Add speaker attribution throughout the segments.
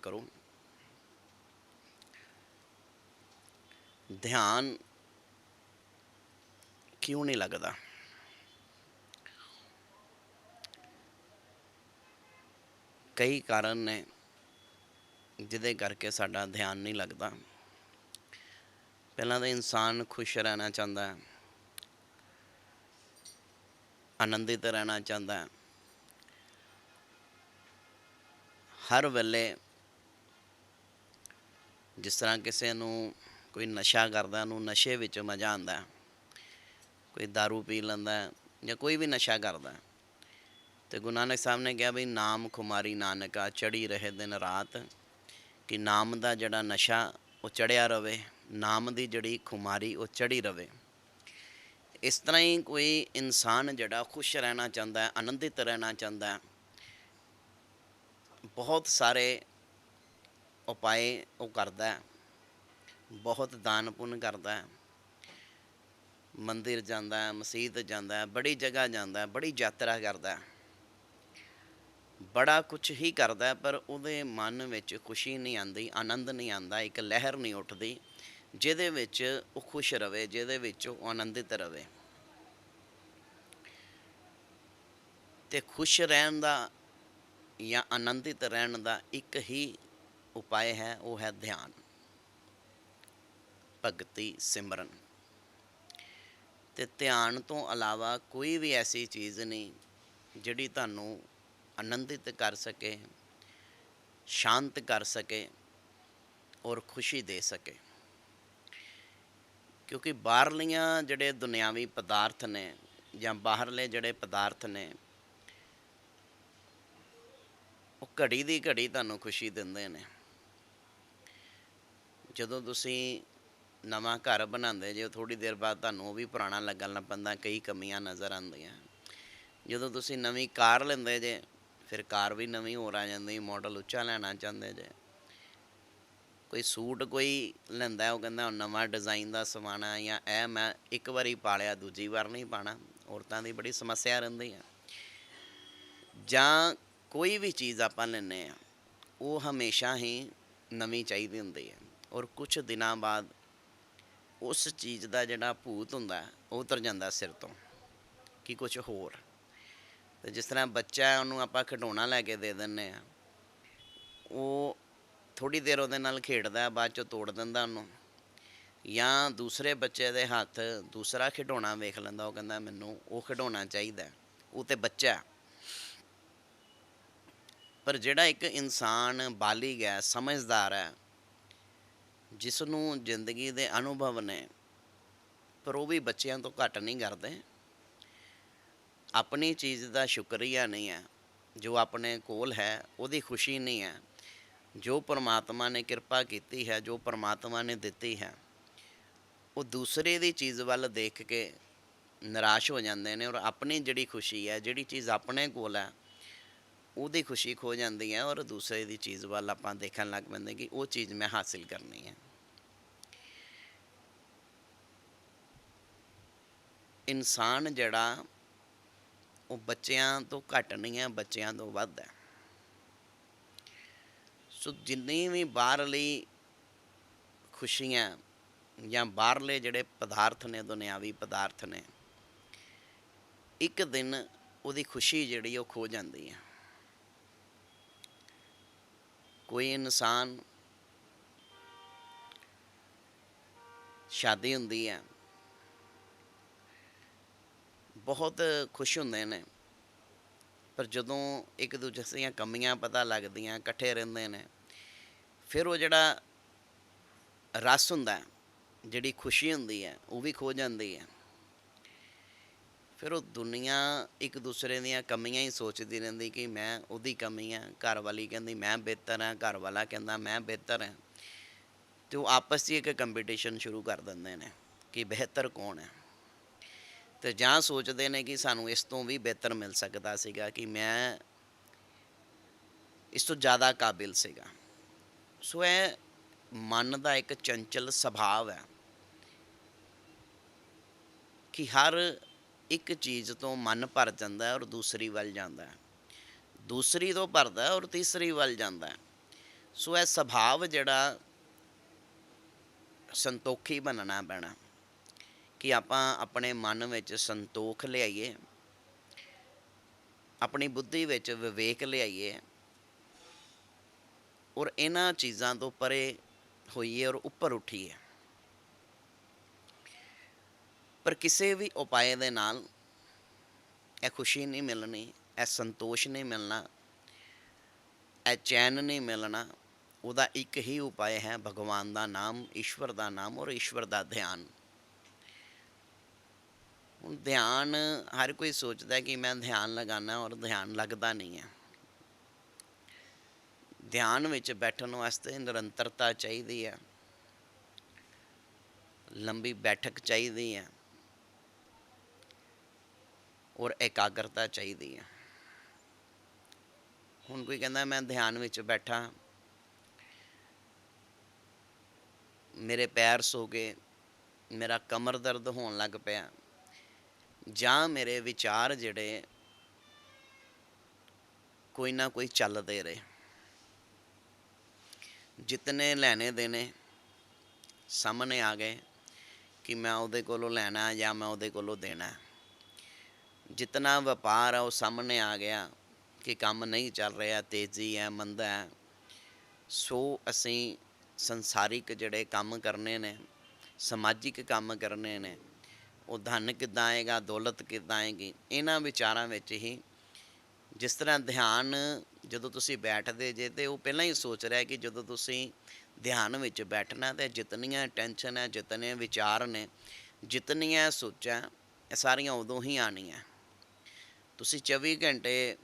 Speaker 1: ਕਰੋ। ਧਿਆਨ ਕਿਉਂ ਨਹੀਂ ਲੱਗਦਾ? ਕਈ ਕਾਰਨ ਨੇ ਜਿਹਦੇ ਕਰਕੇ ਸਾਡਾ ਧਿਆਨ ਨਹੀਂ ਲੱਗਦਾ। ਪਹਿਲਾਂ ਤਾਂ ਇਨਸਾਨ ਖੁਸ਼ ਰਹਿਣਾ ਚਾਹੁੰਦਾ ਹੈ। ਆਨੰਦਿਤ ਰਹਿਣਾ ਚਾਹੁੰਦਾ ਹੈ। ਹਰ ਵੇਲੇ ਜਿਸ ਤਰ੍ਹਾਂ ਕਿਸੇ ਨੂੰ ਕੋਈ ਨਸ਼ਾ ਕਰਦਾ ਨੂੰ ਨਸ਼ੇ ਵਿੱਚ ਮਜ਼ਾ ਆਉਂਦਾ ਕੋਈ दारू ਪੀ ਲੈਂਦਾ ਜਾਂ ਕੋਈ ਵੀ ਨਸ਼ਾ ਕਰਦਾ। ਹੈ ਤੇ ਗੁਰੂ ਨਾਨਕ ਸਾਹਿਬ ਨੇ ਕਿਹਾ ਵੀ ਨਾਮ ਖੁਮਾਰੀ ਨਾਨਕਾ ਚੜੀ ਰਹੇ ਦਿਨ ਰਾਤ, ਕਿ ਨਾਮ ਦਾ ਜਿਹੜਾ ਨਸ਼ਾ ਉਹ ਚੜਿਆ ਰਵੇ, ਨਾਮ ਦੀ ਜਿਹੜੀ ਖੁਮਾਰੀ ਉਹ ਚੜੀ ਰਵੇ। ਇਸ ਤਰ੍ਹਾਂ ਹੀ ਕੋਈ ਇਨਸਾਨ ਜਿਹੜਾ ਖੁਸ਼ ਰਹਿਣਾ ਚਾਹੁੰਦਾ ਹੈ ਆਨੰਦਿਤ ਰਹਿਣਾ ਚਾਹੁੰਦਾ ਹੈ ਬਹੁਤ ਸਾਰੇ ਉਪਾਏ ਉਹ ਕਰਦਾ ਬਹੁਤ ਦਾਨ ਪੁੰਨ ਕਰਦਾ ਹੈ। ਮੰਦਿਰ ਜਾਂਦਾ ਹੈ, ਮਸਜਿਦ ਜਾਂਦਾ ਬੜੀ ਜਗ੍ਹਾ ਜਾਂਦਾ ਬੜੀ ਯਾਤਰਾ ਕਰਦਾ ਬੜਾ ਕੁਝ ਹੀ ਕਰਦਾ ਪਰ ਉਹਦੇ ਮਨ ਵਿੱਚ ਖੁਸ਼ੀ ਨਹੀਂ ਆਉਂਦੀ, ਆਨੰਦ ਨਹੀਂ ਆਉਂਦਾ, ਇੱਕ ਲਹਿਰ ਨਹੀਂ ਉੱਠਦੀ, ਜਿਹਦੇ ਵਿੱਚ ਉਹ ਖੁਸ਼ ਰਵੇ, ਜਿਹਦੇ ਵਿੱਚ ਉਹ ਆਨੰਦਿਤ ਰਵੇ। ਤੇ ਖੁਸ਼ ਰਹਿਣ ਦਾ ਜਾਂ ਆਨੰਦਿਤ ਰਹਿਣ ਦਾ ਇੱਕ ਹੀ ਉਪਾਅ ਹੈ, ਉਹ ਹੈ ਧਿਆਨ। ਭਗਤੀ, ਸਿਮਰਨ। ਤੇ ਧਿਆਨ ਤੋਂ ਇਲਾਵਾ ਕੋਈ ਵੀ ਐਸੀ ਚੀਜ਼ ਨਹੀਂ, ਜਿਹੜੀ ਤੁਹਾਨੂੰ ਆਨੰਦਿਤ ਕਰ ਸਕੇ, ਸ਼ਾਂਤ ਕਰ ਸਕੇ ਔਰ ਖੁਸ਼ੀ ਦੇ ਸਕੇ। ਕਿਉਂਕਿ ਬਾਹਰਲੀਆਂ ਜਿਹੜੇ ਦੁਨਿਆਵੀ ਪਦਾਰਥ ਨੇ ਜਾਂ ਬਾਹਰਲੇ ਜਿਹੜੇ ਪਦਾਰਥ ਨੇ, ਉਹ ਘੜੀ ਦੀ ਘੜੀ ਤੁਹਾਨੂੰ ਖੁਸ਼ੀ ਦਿੰਦੇ ਨੇ। ਜਦੋਂ ਤੁਸੀਂ ਨਵਾਂ ਘਰ ਬਣਾਉਂਦੇ ਜੇ ਥੋੜੀ ਦੇਰ ਬਾਅਦ ਤੁਹਾਨੂੰ ਉਹ ਵੀ ਪੁਰਾਣਾ ਲੱਗਣ ਲੱਗ ਪੈਂਦਾ, ਕਈ ਕਮੀਆਂ ਨਜ਼ਰ ਆਉਂਦੀਆਂ। ਜਦੋਂ ਤੁਸੀਂ ਨਵੀਂ ਕਾਰ ਲੈਂਦੇ ਜੇ, ਫਿਰ ਕਾਰ ਵੀ ਨਵੀਂ ਹੋਰ ਆ ਜਾਂਦੀ ਮਾਡਲ ਉੱਚਾ ਲੈਣਾ ਚਾਹੁੰਦੇ ਜੇ। ਕੋਈ ਸੂਟ ਕੋਈ ਲੈਂਦਾ, ਉਹ ਕਹਿੰਦਾ ਨਵਾਂ ਡਿਜ਼ਾਈਨ ਦਾ ਸਵਾਣਾ ਜਾਂ ਇਹ ਮੈਂ ਇੱਕ ਵਾਰੀ ਪਾ ਲਿਆ, ਦੂਜੀ ਵਾਰ ਨਹੀਂ ਪਾਣਾ ਔਰਤਾਂ ਦੀ ਬੜੀ ਸਮੱਸਿਆ ਰਹਿੰਦੀ ਹੈ ਜਾਂ ਕੋਈ ਵੀ ਚੀਜ਼ ਆਪਾਂ ਲੈਂਦੇ ਆ, ਉਹ ਹਮੇਸ਼ਾ ਹੀ ਨਵੀਂ ਚਾਹੀਦੀ ਹੁੰਦੀ ਹੈ ਔਰ ਕੁਝ ਦਿਨਾਂ ਬਾਅਦ ਉਸ ਚੀਜ਼ ਦਾ ਜਿਹੜਾ ਭੂਤ ਹੁੰਦਾ, ਉਹ ਉਤਰ ਜਾਂਦਾ ਸਿਰ ਤੋਂ, ਕਿ ਕੁਝ ਹੋਰ। ਤੇ ਜਿਸ ਤਰ੍ਹਾਂ ਬੱਚਾ ਹੈ, ਉਹਨੂੰ ਆਪਾਂ ਖਿਡੌਣਾ ਲੈ ਕੇ ਦੇ ਦਿੰਨੇ ਆ ਉਹ ਥੋੜੀ ਦੇਰ ਉਹਦੇ ਨਾਲ ਖੇਡਦਾ, ਬਾਅਦ ਚੋਂ ਤੋੜ ਦਿੰਦਾ ਉਹਨੂੰ। ਜਾਂ ਦੂਸਰੇ ਬੱਚੇ ਦੇ ਹੱਥ ਦੂਸਰਾ ਖਿਡੌਣਾ ਵੇਖ ਲੈਂਦਾ, ਉਹ ਕਹਿੰਦਾ ਮੈਨੂੰ ਉਹ ਖਿਡੌਣਾ ਚਾਹੀਦਾ ਉਹ ਤੇ ਬੱਚਾ ਪਰ ਜਿਹੜਾ ਇੱਕ ਇਨਸਾਨ ਬਾਲੀਗ ਹੈ, ਸਮਝਦਾਰ ਹੈ ਜਿਸ ਨੂੰ ਜ਼ਿੰਦਗੀ ਦੇ ਅਨੁਭਵ ਨੇ, ਪਰ ਉਹ ਵੀ ਬੱਚਿਆਂ ਤੋਂ ਘੱਟ ਨਹੀਂ ਕਰਦੇ। ਆਪਣੀ ਚੀਜ਼ ਦਾ ਸ਼ੁਕਰੀਆ ਨਹੀਂ ਹੈ, ਜੋ ਆਪਣੇ ਕੋਲ ਹੈ, ਉਹਦੀ ਖੁਸ਼ੀ ਨਹੀਂ ਹੈ। ਜੋ ਪਰਮਾਤਮਾ ਨੇ ਕਿਰਪਾ ਕੀਤੀ ਹੈ, ਜੋ ਪਰਮਾਤਮਾ ਨੇ ਦਿੱਤੀ ਹੈ, ਉਹ ਦੂਸਰੇ ਦੀ ਚੀਜ਼ ਵੱਲ ਦੇਖ ਕੇ ਨਿਰਾਸ਼ ਹੋ ਜਾਂਦੇ ਨੇ ਔਰ ਆਪਣੀ ਜਿਹੜੀ ਖੁਸ਼ੀ ਹੈ, ਜਿਹੜੀ ਚੀਜ਼ ਆਪਣੇ ਕੋਲ ਹੈ ਉਹਦੀ ਖੁਸ਼ੀ ਖੋ ਜਾਂਦੀ ਹੈ ਔਰ ਦੂਸਰੇ ਦੀ ਚੀਜ਼ ਵੱਲ ਆਪਾਂ ਦੇਖਣ ਲੱਗ ਪੈਂਦੇ ਕਿ ਉਹ ਚੀਜ਼ ਮੈਂ ਹਾਸਿਲ ਕਰਨੀ ਹੈ। ਇਨਸਾਨ ਜਿਹੜਾ, ਉਹ ਬੱਚਿਆਂ ਤੋਂ ਘੱਟ ਨਹੀਂ ਹੈ, ਬੱਚਿਆਂ ਤੋਂ ਵੱਧ ਹੈ। ਸੋ ਜਿੰਨੀ ਵੀ ਬਾਹਰਲੀ ਖੁਸ਼ੀਆਂ ਜਾਂ ਬਾਹਰਲੇ ਜਿਹੜੇ ਪਦਾਰਥ ਨੇ, ਦੁਨਿਆਵੀ ਪਦਾਰਥ ਨੇ, ਇੱਕ ਦਿਨ ਉਹਦੀ ਖੁਸ਼ੀ ਜਿਹੜੀ ਉਹ ਖੋ ਜਾਂਦੀ ਹੈ। ਕੋਈ ਇਨਸਾਨ ਸ਼ਾਦੀ ਹੁੰਦੀ ਹੈ, ਬਹੁਤ ਖੁਸ਼ ਹੁੰਦੇ ਨੇ, ਪਰ ਜਦੋਂ ਇੱਕ ਦੂਜੇ ਦੀਆਂ ਕਮੀਆਂ ਪਤਾ ਲੱਗਦੀਆਂ, ਇਕੱਠੇ ਰਹਿੰਦੇ ਨੇ, ਫਿਰ ਉਹ ਜਿਹੜਾ ਰਸ ਹੁੰਦਾ ਜਿਹੜੀ ਖੁਸ਼ੀ ਹੁੰਦੀ ਹੈ, ਉਹ ਵੀ ਖੋ ਜਾਂਦੀ ਹੈ। ਫਿਰ ਉਹ ਦੁਨੀਆ ਇੱਕ ਦੂਸਰੇ ਦੀਆਂ ਕਮੀਆਂ ਹੀ ਸੋਚਦੀ ਰਹਿੰਦੀ ਕਿ ਮੈਂ ਉਹਦੀ ਕਮੀ ਹੈ ਘਰ ਵਾਲੀ ਕਹਿੰਦੀ ਮੈਂ ਬਿਹਤਰ ਹਾਂ, ਘਰ ਵਾਲਾ ਕਹਿੰਦਾ ਮੈਂ ਬਿਹਤਰ ਹਾਂ। ਤੇ ਉਹ ਆਪਸ 'ਚ ਇੱਕ ਕੰਪੀਟੀਸ਼ਨ ਸ਼ੁਰੂ ਕਰ ਦਿੰਦੇ ਨੇ ਕਿ ਬਿਹਤਰ ਕੌਣ ਹੈ। ਤੇ ਜਾਂ ਸੋਚਦੇ ਨੇ ਕਿ ਸਾਨੂੰ ਇਸ ਤੋਂ ਵੀ ਬਿਹਤਰ ਮਿਲ ਸਕਦਾ ਸੀਗਾ ਕਿ ਮੈਂ ਇਸ ਤੋਂ ਜ਼ਿਆਦਾ ਕਾਬਿਲ ਸੀਗਾ। ਸੋ ਇਹ ਮਨ ਦਾ ਇੱਕ ਚੰਚਲ ਸੁਭਾਅ ਹੈ ਕਿ ਹਰ ਇੱਕ ਚੀਜ਼ ਤੋਂ ਮਨ ਭਰ ਜਾਂਦਾ ਹੈ ਔਰ ਦੂਸਰੀ ਵੱਲ ਜਾਂਦਾ ਹੈ। ਦੂਸਰੀ ਤੋਂ ਭਰਦਾ ਹੈ ਔਰ ਤੀਸਰੀ ਵੱਲ ਜਾਂਦਾ ਹੈ। ਸੋ ਇਹ ਸੁਭਾਵ ਜਿਹੜਾ ਸੰਤੋਖੀ ਬਣਨਾ ਪੈਣਾ। ਕਿ ਆਪਾਂ ਆਪਣੇ ਮਨ ਵਿੱਚ ਸੰਤੋਖ ਲਿਆਈਏ। ਆਪਣੀ ਬੁੱਧੀ ਵਿੱਚ ਵਿਵੇਕ ਲਿਆਈਏ। ਔਰ ਇਹਨਾਂ ਚੀਜ਼ਾਂ ਤੋਂ ਪਰੇ ਹੋਈਏ ਔਰ ਉੱਪਰ ਉੱਠੀਏ। ਪਰ ਕਿਸੇ ਵੀ ਉਪਾਏ ਦੇ ਨਾਲ ਇਹ ਖੁਸ਼ੀ ਨਹੀਂ ਮਿਲਣੀ, ਇਹ ਸੰਤੋਸ਼ ਨਹੀਂ ਮਿਲਣਾ, ਇਹ ਚੈਨ ਨਹੀਂ ਮਿਲਣਾ, ਉਹਦਾ ਇੱਕ ਹੀ ਉਪਾਅ ਹੈ ਭਗਵਾਨ ਦਾ ਨਾਮ, ਈਸ਼ਵਰ ਦਾ ਨਾਮ ਔਰ ਈਸ਼ਵਰ ਦਾ ਧਿਆਨ। ਹੁਣ ਧਿਆਨ, ਹਰ ਕੋਈ ਸੋਚਦਾ ਕਿ ਮੈਂ ਧਿਆਨ ਲਗਾਣਾ ਔਰ ਧਿਆਨ ਲੱਗਦਾ ਨਹੀਂ ਹੈ। ਧਿਆਨ ਵਿੱਚ ਬੈਠਣ ਵਾਸਤੇ ਨਿਰੰਤਰਤਾ ਚਾਹੀਦੀ ਹੈ। ਲੰਬੀ ਬੈਠਕ ਚਾਹੀਦੀ ਹੈ। ਔਰ ਇਕਾਗਰਤਾ ਚਾਹੀਦੀ ਹੈ ਹੁਣ ਕੋਈ ਕਹਿੰਦਾ ਮੈਂ ਧਿਆਨ ਵਿੱਚ ਬੈਠਾ। ਮੇਰੇ ਪੈਰ ਸੋ ਗਏ, ਮੇਰਾ ਕਮਰ ਦਰਦ ਹੋਣ ਲੱਗ ਪਿਆ। ਜਾਂ ਮੇਰੇ ਵਿਚਾਰ ਜਿਹੜੇ ਕੋਈ ਨਾ ਕੋਈ ਚੱਲਦੇ ਰਹੇ। ਜਿਤਨੇ ਲੈਣੇ ਦੇਣੇ ਸਾਹਮਣੇ ਆ ਗਏ ਕਿ ਮੈਂ ਉਹਦੇ ਕੋਲੋਂ ਲੈਣਾ ਜਾਂ ਮੈਂ ਉਹਦੇ ਕੋਲੋਂ ਦੇਣਾ। ਜਿਤਨਾ ਵਪਾਰ ਆ, ਉਹ ਸਾਹਮਣੇ ਆ ਗਿਆ ਕਿ ਕੰਮ ਨਹੀਂ ਚੱਲ ਰਿਹਾ, ਤੇਜ਼ੀ ਹੈ, ਮੰਦਾ ਹੈ। ਸੋ ਅਸੀਂ ਸੰਸਾਰਿਕ ਜਿਹੜੇ ਕੰਮ ਕਰਨੇ ਨੇ, ਸਮਾਜਿਕ ਕੰਮ ਕਰਨੇ ਨੇ, ਉਹ ਧਨ ਕਿੱਦਾਂ ਆਏਗਾ, ਦੌਲਤ ਕਿੱਦਾਂ ਆਏਗੀ, ਇਹਨਾਂ ਵਿਚਾਰਾਂ ਵਿੱਚ ਹੀ ਜਿਸ ਤਰ੍ਹਾਂ ਧਿਆਨ ਜਦੋਂ ਤੁਸੀਂ ਬੈਠਦੇ ਜੇ, ਤੇ ਉਹ ਪਹਿਲਾਂ ਹੀ ਸੋਚ ਰਿਹਾ ਕਿ ਜਦੋਂ ਤੁਸੀਂ ਧਿਆਨ ਵਿੱਚ ਬੈਠਣਾ, ਤੇ ਜਿਤਨੀਆਂ ਟੈਨਸ਼ਨ ਹੈ, ਜਿਤਨੇ ਵਿਚਾਰ ਨੇ, ਜਿਤਨੀਆਂ ਸੋਚਾਂ, ਇਹ ਸਾਰੀਆਂ ਉਦੋਂ ਹੀ ਆਣੀਆਂ ਤੁਸੀਂ 24 ਘੰਟੇ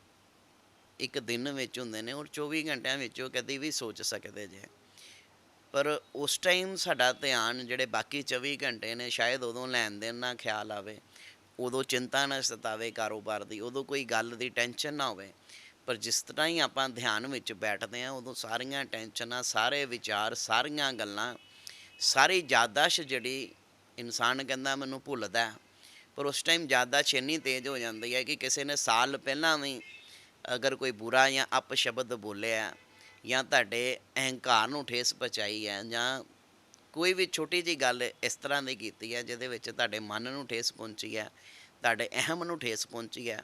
Speaker 1: ਇੱਕ ਦਿਨ ਵਿੱਚ ਹੁੰਦੇ ਨੇ, ਔਰ 24 ਘੰਟਿਆਂ ਵਿੱਚ ਉਹ ਕਦੀ ਵੀ ਸੋਚ ਸਕਦੇ ਜੇ। ਪਰ ਉਸ ਟਾਈਮ ਸਾਡਾ ਧਿਆਨ ਜਿਹੜੇ ਬਾਕੀ 24 ਘੰਟੇ ਨੇ, ਸ਼ਾਇਦ ਉਦੋਂ ਲੈਣ ਦੇਣ ਨਾ ਖਿਆਲ ਆਵੇ, ਉਦੋਂ ਚਿੰਤਾ ਨਾ ਸਤਾਵੇ ਕਾਰੋਬਾਰ ਦੀ, ਉਦੋਂ ਕੋਈ ਗੱਲ ਦੀ ਟੈਨਸ਼ਨ ਨਾ ਹੋਵੇ। ਪਰ ਜਿਸ ਤਰ੍ਹਾਂ ਹੀ ਆਪਾਂ ਧਿਆਨ ਵਿੱਚ ਬੈਠਦੇ ਹਾਂ, ਉਦੋਂ ਸਾਰੀਆਂ ਟੈਨਸ਼ਨਾਂ, ਸਾਰੇ ਵਿਚਾਰ, ਸਾਰੀਆਂ ਗੱਲਾਂ, ਸਾਰੀ ਯਾਦਾਸ਼ ਜਿਹੜੀ ਇਨਸਾਨ ਕਹਿੰਦਾ ਮੈਨੂੰ ਭੁੱਲਦਾ ਪਰ ਉਸ ਟਾਈਮ ਯਾਦਾਸ਼ ਇੰਨੀ ਤੇਜ਼ ਹੋ ਜਾਂਦੀ ਹੈ ਕਿ ਕਿਸੇ ਨੇ ਸਾਲ ਪਹਿਲਾਂ ਵੀ ਅਗਰ ਕੋਈ ਬੁਰਾ ਜਾਂ ਅਪਸ਼ਬਦ ਬੋਲਿਆ ਜਾਂ ਤੁਹਾਡੇ ਅਹੰਕਾਰ ਨੂੰ ਠੇਸ ਪਹੁੰਚਾਈ ਹੈ ਜਾਂ ਕੋਈ ਵੀ ਛੋਟੀ ਜੀ ਗੱਲ ਇਸ ਤਰ੍ਹਾਂ ਦੀ ਕੀਤੀ ਹੈ ਜਿਹਦੇ ਵਿੱਚ ਤੁਹਾਡੇ ਮਨ ਨੂੰ ਠੇਸ ਪਹੁੰਚੀ ਹੈ, ਤੁਹਾਡੇ ਅਹਿਮ ਨੂੰ ਠੇਸ ਪਹੁੰਚੀ ਹੈ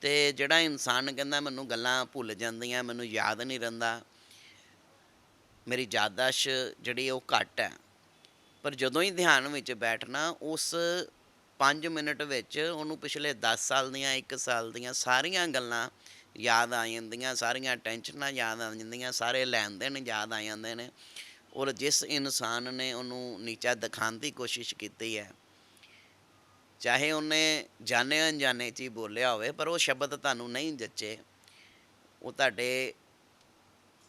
Speaker 1: ਤੇ ਜਿਹੜਾ ਇਨਸਾਨ ਕਹਿੰਦਾ ਮੈਨੂੰ ਗੱਲਾਂ ਭੁੱਲ ਜਾਂਦੀਆਂ, ਮੈਨੂੰ ਯਾਦ ਨਹੀਂ ਰਹਿੰਦਾ, ਮੇਰੀ ਯਾਦਾਸ਼ ਜਿਹੜੀ ਉਹ ਘੱਟ ਹੈ। ਪਰ ਜਦੋਂ ਹੀ ਧਿਆਨ ਵਿੱਚ ਬੈਠਣਾ ਉਸ 5 ਮਿੰਟ ਵਿੱਚ ਉਹਨੂੰ ਪਿਛਲੇ 10 ਸਾਲ ਦੀਆਂ 1 ਸਾਲ ਦੀਆਂ ਸਾਰੀਆਂ ਗੱਲਾਂ ਯਾਦ ਆ ਜਾਂਦੀਆਂ, ਸਾਰੀਆਂ ਟੈਨਸ਼ਨਾਂ ਯਾਦ ਆ ਜਾਂਦੀਆਂ, ਸਾਰੇ ਲੈਣ ਦੇਣ ਯਾਦ ਆ ਜਾਂਦੇ ਨੇ। ਔਰ ਜਿਸ ਇਨਸਾਨ ਨੇ ਉਹਨੂੰ ਨੀਚਾ ਦਿਖਾਉਣ ਦੀ ਕੋਸ਼ਿਸ਼ ਕੀਤੀ ਹੈ, ਚਾਹੇ ਉਹਨੇ ਜਾਣੇ ਅਣਜਾਣੇ ਚ ਹੀ ਬੋਲਿਆ ਹੋਵੇ, ਪਰ ਉਹ ਸ਼ਬਦ ਤੁਹਾਨੂੰ ਨਹੀਂ ਜੱਚੇ। ਉਹ ਤੁਹਾਡੇ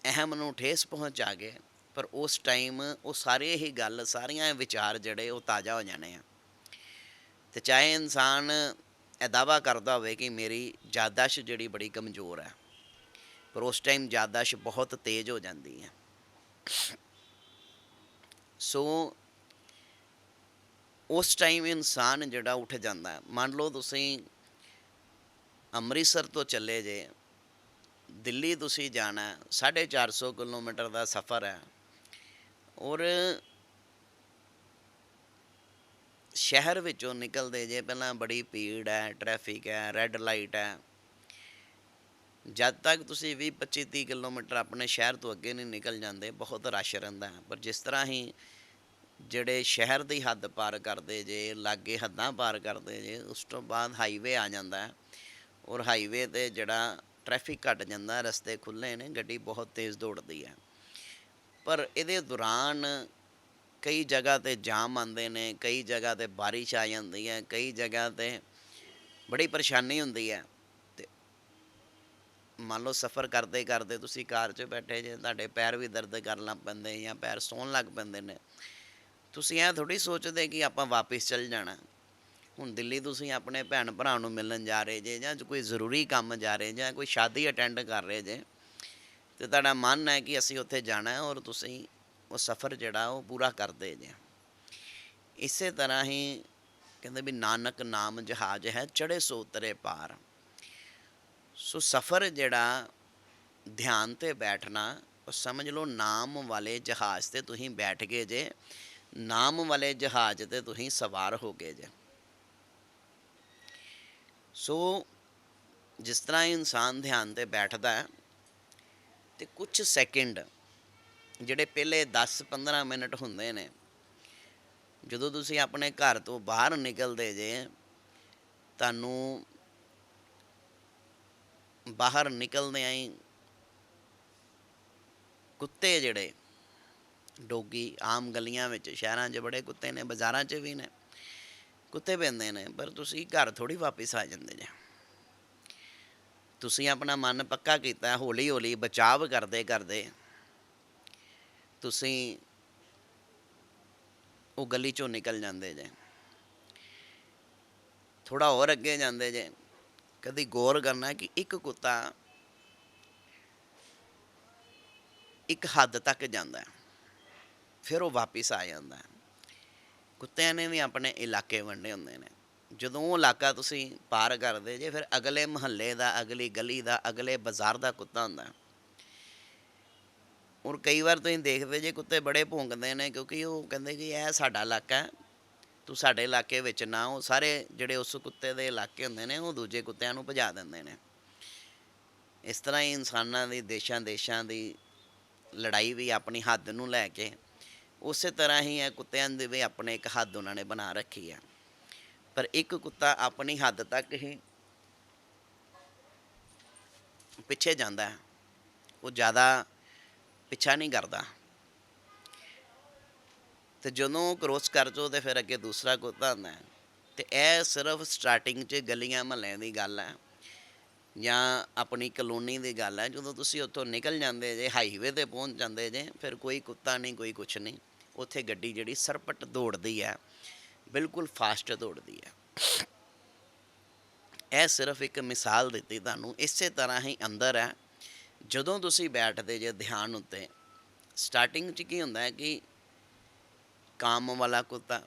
Speaker 1: ਅਹਿਮ ਨੂੰ ਠੇਸ ਪਹੁੰਚਾ ਗਏ, ਪਰ ਉਸ ਟਾਈਮ ਉਹ ਸਾਰੇ ਹੀ ਗੱਲ, ਸਾਰੀਆਂ ਵਿਚਾਰ ਜਿਹੜੇ ਉਹ ਤਾਜ਼ਾ ਹੋ ਜਾਣੇ ਆ। ਤੇ ਚਾਹੇ ਇਨਸਾਨ ਇਹ ਦਾਵਾ ਕਰਦਾ ਹੋਵੇ ਕਿ ਮੇਰੀ ਯਾਦਾਸ਼ ਜਿਹੜੀ ਬੜੀ ਕਮਜ਼ੋਰ ਹੈ ਪਰ ਉਸ ਟਾਈਮ ਯਾਦਾਸ਼ ਬਹੁਤ ਤੇਜ਼ ਹੋ ਜਾਂਦੀ ਹੈ। ਸੋ ਉਸ ਟਾਈਮ ਇਨਸਾਨ ਜਿਹੜਾ ਉੱਠ ਜਾਂਦਾ ਮੰਨ ਲਓ ਤੁਸੀਂ ਅੰਮ੍ਰਿਤਸਰ ਤੋਂ ਚੱਲੇ ਜੇ ਦਿੱਲੀ ਤੁਸੀਂ ਜਾਣਾ ਹੈ, 450 ਕਿਲੋਮੀਟਰ ਦਾ ਸਫ਼ਰ ਹੈ ਔਰ ਸ਼ਹਿਰ ਵਿੱਚੋਂ ਨਿਕਲਦੇ ਜੇ ਪਹਿਲਾਂ ਬੜੀ ਭੀੜ ਹੈ ਟ੍ਰੈਫਿਕ ਹੈ ਰੈੱਡ ਲਾਈਟ ਹੈ। ਜਦ ਤੱਕ ਤੁਸੀਂ 20 25 30 ਕਿਲੋਮੀਟਰ ਆਪਣੇ ਸ਼ਹਿਰ ਤੋਂ ਅੱਗੇ ਨਹੀਂ ਨਿਕਲ ਜਾਂਦੇ, ਬਹੁਤ ਰਸ਼ ਰਹਿੰਦਾ ਹੈ। ਪਰ ਜਿਸ ਤਰ੍ਹਾਂ ਹੀ ਜਿਹੜੇ ਸ਼ਹਿਰ ਦੀ ਹੱਦ ਪਾਰ ਕਰਦੇ ਜੇ, ਲਾਗੇ ਹੱਦਾਂ ਪਾਰ ਕਰਦੇ ਜੇ, ਉਸ ਤੋਂ ਬਾਅਦ ਹਾਈਵੇ ਆ ਜਾਂਦਾ ਹੈ। ਔਰ ਹਾਈਵੇ ਤੇ ਜਿਹੜਾ ਟ੍ਰੈਫਿਕ ਘਟ ਜਾਂਦਾ, ਰਸਤੇ ਖੁੱਲੇ ਨੇ, ਗੱਡੀ ਬਹੁਤ ਤੇਜ਼ ਦੌੜਦੀ ਹੈ। ਪਰ ਇਹਦੇ ਦੌਰਾਨ ਕਈ ਜਗ੍ਹਾ ਤੇ ਜਾਮ ਆਉਂਦੇ ਨੇ, ਕਈ ਜਗ੍ਹਾ ਤੇ ਬਾਰਿਸ਼ ਆ ਜਾਂਦੀ ਹੈ, ਕਈ ਜਗ੍ਹਾ ਤੇ ਬੜੀ ਪਰੇਸ਼ਾਨੀ ਹੁੰਦੀ ਹੈ। ਤੇ ਮੰਨ ਲਓ ਸਫ਼ਰ ਕਰਦੇ ਕਰਦੇ ਤੁਸੀਂ ਕਾਰ 'ਚ ਬੈਠੇ ਜੇ, ਤੁਹਾਡੇ ਪੈਰ ਵੀ ਦਰਦ ਕਰਨ ਲੱਗ ਪੈਂਦੇ ਜਾਂ ਪੈਰ ਸੌਣ ਲੱਗ ਪੈਂਦੇ ਨੇ। ਤੁਸੀਂ ਇਹ ਥੋੜੀ ਸੋਚਦੇ ਕਿ ਆਪਾਂ ਵਾਪਸ ਚੱਲ ਜਾਣਾ। ਹੁਣ ਦਿੱਲੀ ਤੁਸੀਂ ਆਪਣੇ ਭੈਣ ਭਰਾ ਨੂੰ ਮਿਲਣ ਜਾ ਰਹੇ ਜੇ ਜਾਂ ਕੋਈ ਜ਼ਰੂਰੀ ਕੰਮ ਜਾ ਰਹੇ ਜਾਂ ਕੋਈ ਸ਼ਾਦੀ ਅਟੈਂਡ ਕਰ ਰਹੇ ਜੇ, ਤੇ ਤੁਹਾਡਾ ਮਨ ਹੈ ਕਿ ਅਸੀਂ ਉੱਥੇ ਜਾਣਾ ਹੈ ਔਰ ਤੁਸੀਂ ਉਹ ਸਫ਼ਰ ਜਿਹੜਾ ਉਹ ਪੂਰਾ ਕਰਦੇ ਜੇ। ਇਸੇ ਤਰ੍ਹਾਂ ਹੀ ਕਹਿੰਦੇ ਵੀ ਨਾਨਕ ਨਾਮ ਜਹਾਜ਼ ਹੈ ਚੜੇ ਸੋ ਉਤਰੇ ਪਾਰ। ਸੋ ਸਫ਼ਰ ਜਿਹੜਾ ਧਿਆਨ ਤੇ ਬੈਠਣਾ, ਉਹ ਸਮਝ ਲਓ ਨਾਮ ਵਾਲੇ ਜਹਾਜ਼ ਤੇ ਤੁਸੀਂ ਬੈਠ ਗਏ ਜੇ, ਨਾਮ ਵਾਲੇ ਜਹਾਜ਼ ਤੇ ਤੁਸੀਂ ਸਵਾਰ ਹੋ ਗਏ ਜੇ। ਸੋ ਜਿਸ ਤਰ੍ਹਾਂ ਇਨਸਾਨ ਧਿਆਨ ਤੇ ਬੈਠਦਾ ਹੈ, ਤੇ ਕੁਝ ਸੈਕਿੰਡ ਜਿਹੜੇ ਪਹਿਲੇ 10-15 ਮਿੰਟ ਹੁੰਦੇ ਨੇ, ਜਦੋਂ ਤੁਸੀਂ ਆਪਣੇ ਘਰ ਤੋਂ ਬਾਹਰ ਨਿਕਲਦੇ ਜੇ, ਤੁਹਾਨੂੰ ਬਾਹਰ ਨਿਕਲਦਿਆਂ ਹੀ ਕੁੱਤੇ ਜਿਹੜੇ, ਡੋਗੀ ਆਮ ਗਲੀਆਂ ਵਿੱਚ, ਸ਼ਹਿਰਾਂ 'ਚ ਬੜੇ ਕੁੱਤੇ ਨੇ, ਬਾਜ਼ਾਰਾਂ 'ਚ ਵੀ ਨੇ, ਕੁੱਤੇ ਪੈਂਦੇ ਨੇ, ਪਰ ਤੁਸੀਂ ਘਰ ਥੋੜੀ ਵਾਪਸ ਆ ਜਾਂਦੇ ਜੇ। ਤੁਸੀਂ ਆਪਣਾ ਮਨ ਪੱਕਾ ਕੀਤਾ ਹੌਲੀ ਹੌਲੀ ਬਚਾਵ ਕਰਦੇ ਕਰਦੇ ਤੁਸੀਂ ਉਹ ਗਲੀ ਚੋਂ ਨਿਕਲ ਜਾਂਦੇ ਜੇ। ਥੋੜਾ ਹੋਰ ਅੱਗੇ ਜਾਂਦੇ ਜੇ। ਕਦੀ ਗੌਰ ਕਰਨਾ ਕਿ ਇੱਕ ਕੁੱਤਾ ਇੱਕ ਹੱਦ ਤੱਕ ਜਾਂਦਾ ਫਿਰ ਉਹ ਵਾਪਸ ਆ ਜਾਂਦਾ ਕੁੱਤਿਆਂ ਨੇ ਵੀ ਆਪਣੇ ਇਲਾਕੇ ਵੰਡੇ ਹੁੰਦੇ ਨੇ। ਜਦੋਂ ਉਹ ਇਲਾਕਾ ਤੁਸੀਂ ਪਾਰ ਕਰਦੇ ਜੇ, ਫਿਰ ਅਗਲੇ ਮਹੱਲੇ ਦਾ, ਅਗਲੀ ਗਲੀ ਦਾ, ਅਗਲੇ ਬਾਜ਼ਾਰ ਦਾ ਕੁੱਤਾ ਹੁੰਦਾ ਔਰ ਕਈ ਵਾਰ ਤੁਸੀਂ ਦੇਖਦੇ ਜੇ ਕੁੱਤੇ ਬੜੇ ਭੌਂਕਦੇ ਨੇ, ਕਿਉਂਕਿ ਉਹ ਕਹਿੰਦੇ ਕਿ ਇਹ ਸਾਡਾ ਇਲਾਕਾ ਹੈ, ਤੂੰ ਸਾਡੇ ਇਲਾਕੇ ਵਿੱਚ ਨਾ ਉਹ ਸਾਰੇ ਜਿਹੜੇ ਉਸ ਕੁੱਤੇ ਦੇ ਇਲਾਕੇ ਹੁੰਦੇ ਨੇ, ਉਹ ਦੂਜੇ ਕੁੱਤਿਆਂ ਨੂੰ ਭਜਾ ਦਿੰਦੇ ਨੇ। ਇਸ ਤਰ੍ਹਾਂ ਹੀ ਇਨਸਾਨਾਂ ਦੀ, ਦੇਸ਼ਾਂ ਦੇਸ਼ਾਂ ਦੀ ਲੜਾਈ ਵੀ ਆਪਣੀ ਹੱਦ ਨੂੰ ਲੈ ਕੇ, ਉਸੇ ਤਰ੍ਹਾਂ ਹੀ ਇਹ ਕੁੱਤਿਆਂ ਦੇ ਵੀ ਆਪਣੇ ਇੱਕ ਹੱਦ ਉਹਨਾਂ ਨੇ ਬਣਾ ਰੱਖੀ ਹੈ ਪਰ ਇੱਕ ਕੁੱਤਾ ਆਪਣੀ ਹੱਦ ਤੱਕ ਹੀ ਪਿੱਛੇ ਜਾਂਦਾ ਹੈ। ਉਹ ਜ਼ਿਆਦਾ ਪਿੱਛਾ ਨਹੀਂ ਕਰਦਾ। ਤੇ ਜਦੋਂ ਕ੍ਰੋਸ ਕਰ ਜੋ ਤੇ ਫਿਰ ਅੱਗੇ ਦੂਸਰਾ ਕੁੱਤਾ ਹੁੰਦਾ ਹੈ। ਤੇ ਇਹ ਸਿਰਫ ਸਟਾਰਟਿੰਗ 'ਚ ਗਲੀਆਂ ਮਹੱਲਿਆਂ ਦੀ ਗੱਲ ਹੈ ਜਾਂ ਆਪਣੀ ਕਲੋਨੀ ਦੀ ਗੱਲ ਹੈ। ਜਦੋਂ ਤੁਸੀਂ ਉੱਥੋਂ ਨਿਕਲ ਜਾਂਦੇ ਜੇ ਹਾਈਵੇ ਤੇ ਪਹੁੰਚ ਜਾਂਦੇ ਜੇ, ਫਿਰ ਕੋਈ ਕੁੱਤਾ ਨਹੀਂ, ਕੋਈ ਕੁਛ ਨਹੀਂ। ਉੱਥੇ ਗੱਡੀ ਜਿਹੜੀ ਸਰਪਟ ਦੌੜਦੀ ਹੈ, ਬਿਲਕੁਲ ਫਾਸਟ ਦੌੜਦੀ ਹੈ। ਇਹ ਸਿਰਫ ਇੱਕ ਮਿਸਾਲ ਦਿੱਤੀ ਤੁਹਾਨੂੰ, ਇਸੇ ਤਰ੍ਹਾਂ ਹੀ ਅੰਦਰ ਹੈ। ਜਦੋਂ ਤੁਸੀਂ ਬੈਠਦੇ ਜੇ ਧਿਆਨ ਉੱਤੇ ਸਟਾਰਟਿੰਗ 'ਚ ਕੀ ਹੁੰਦਾ ਹੈ ਕਿ ਕਾਮ ਵਾਲਾ ਕੁੱਤਾ,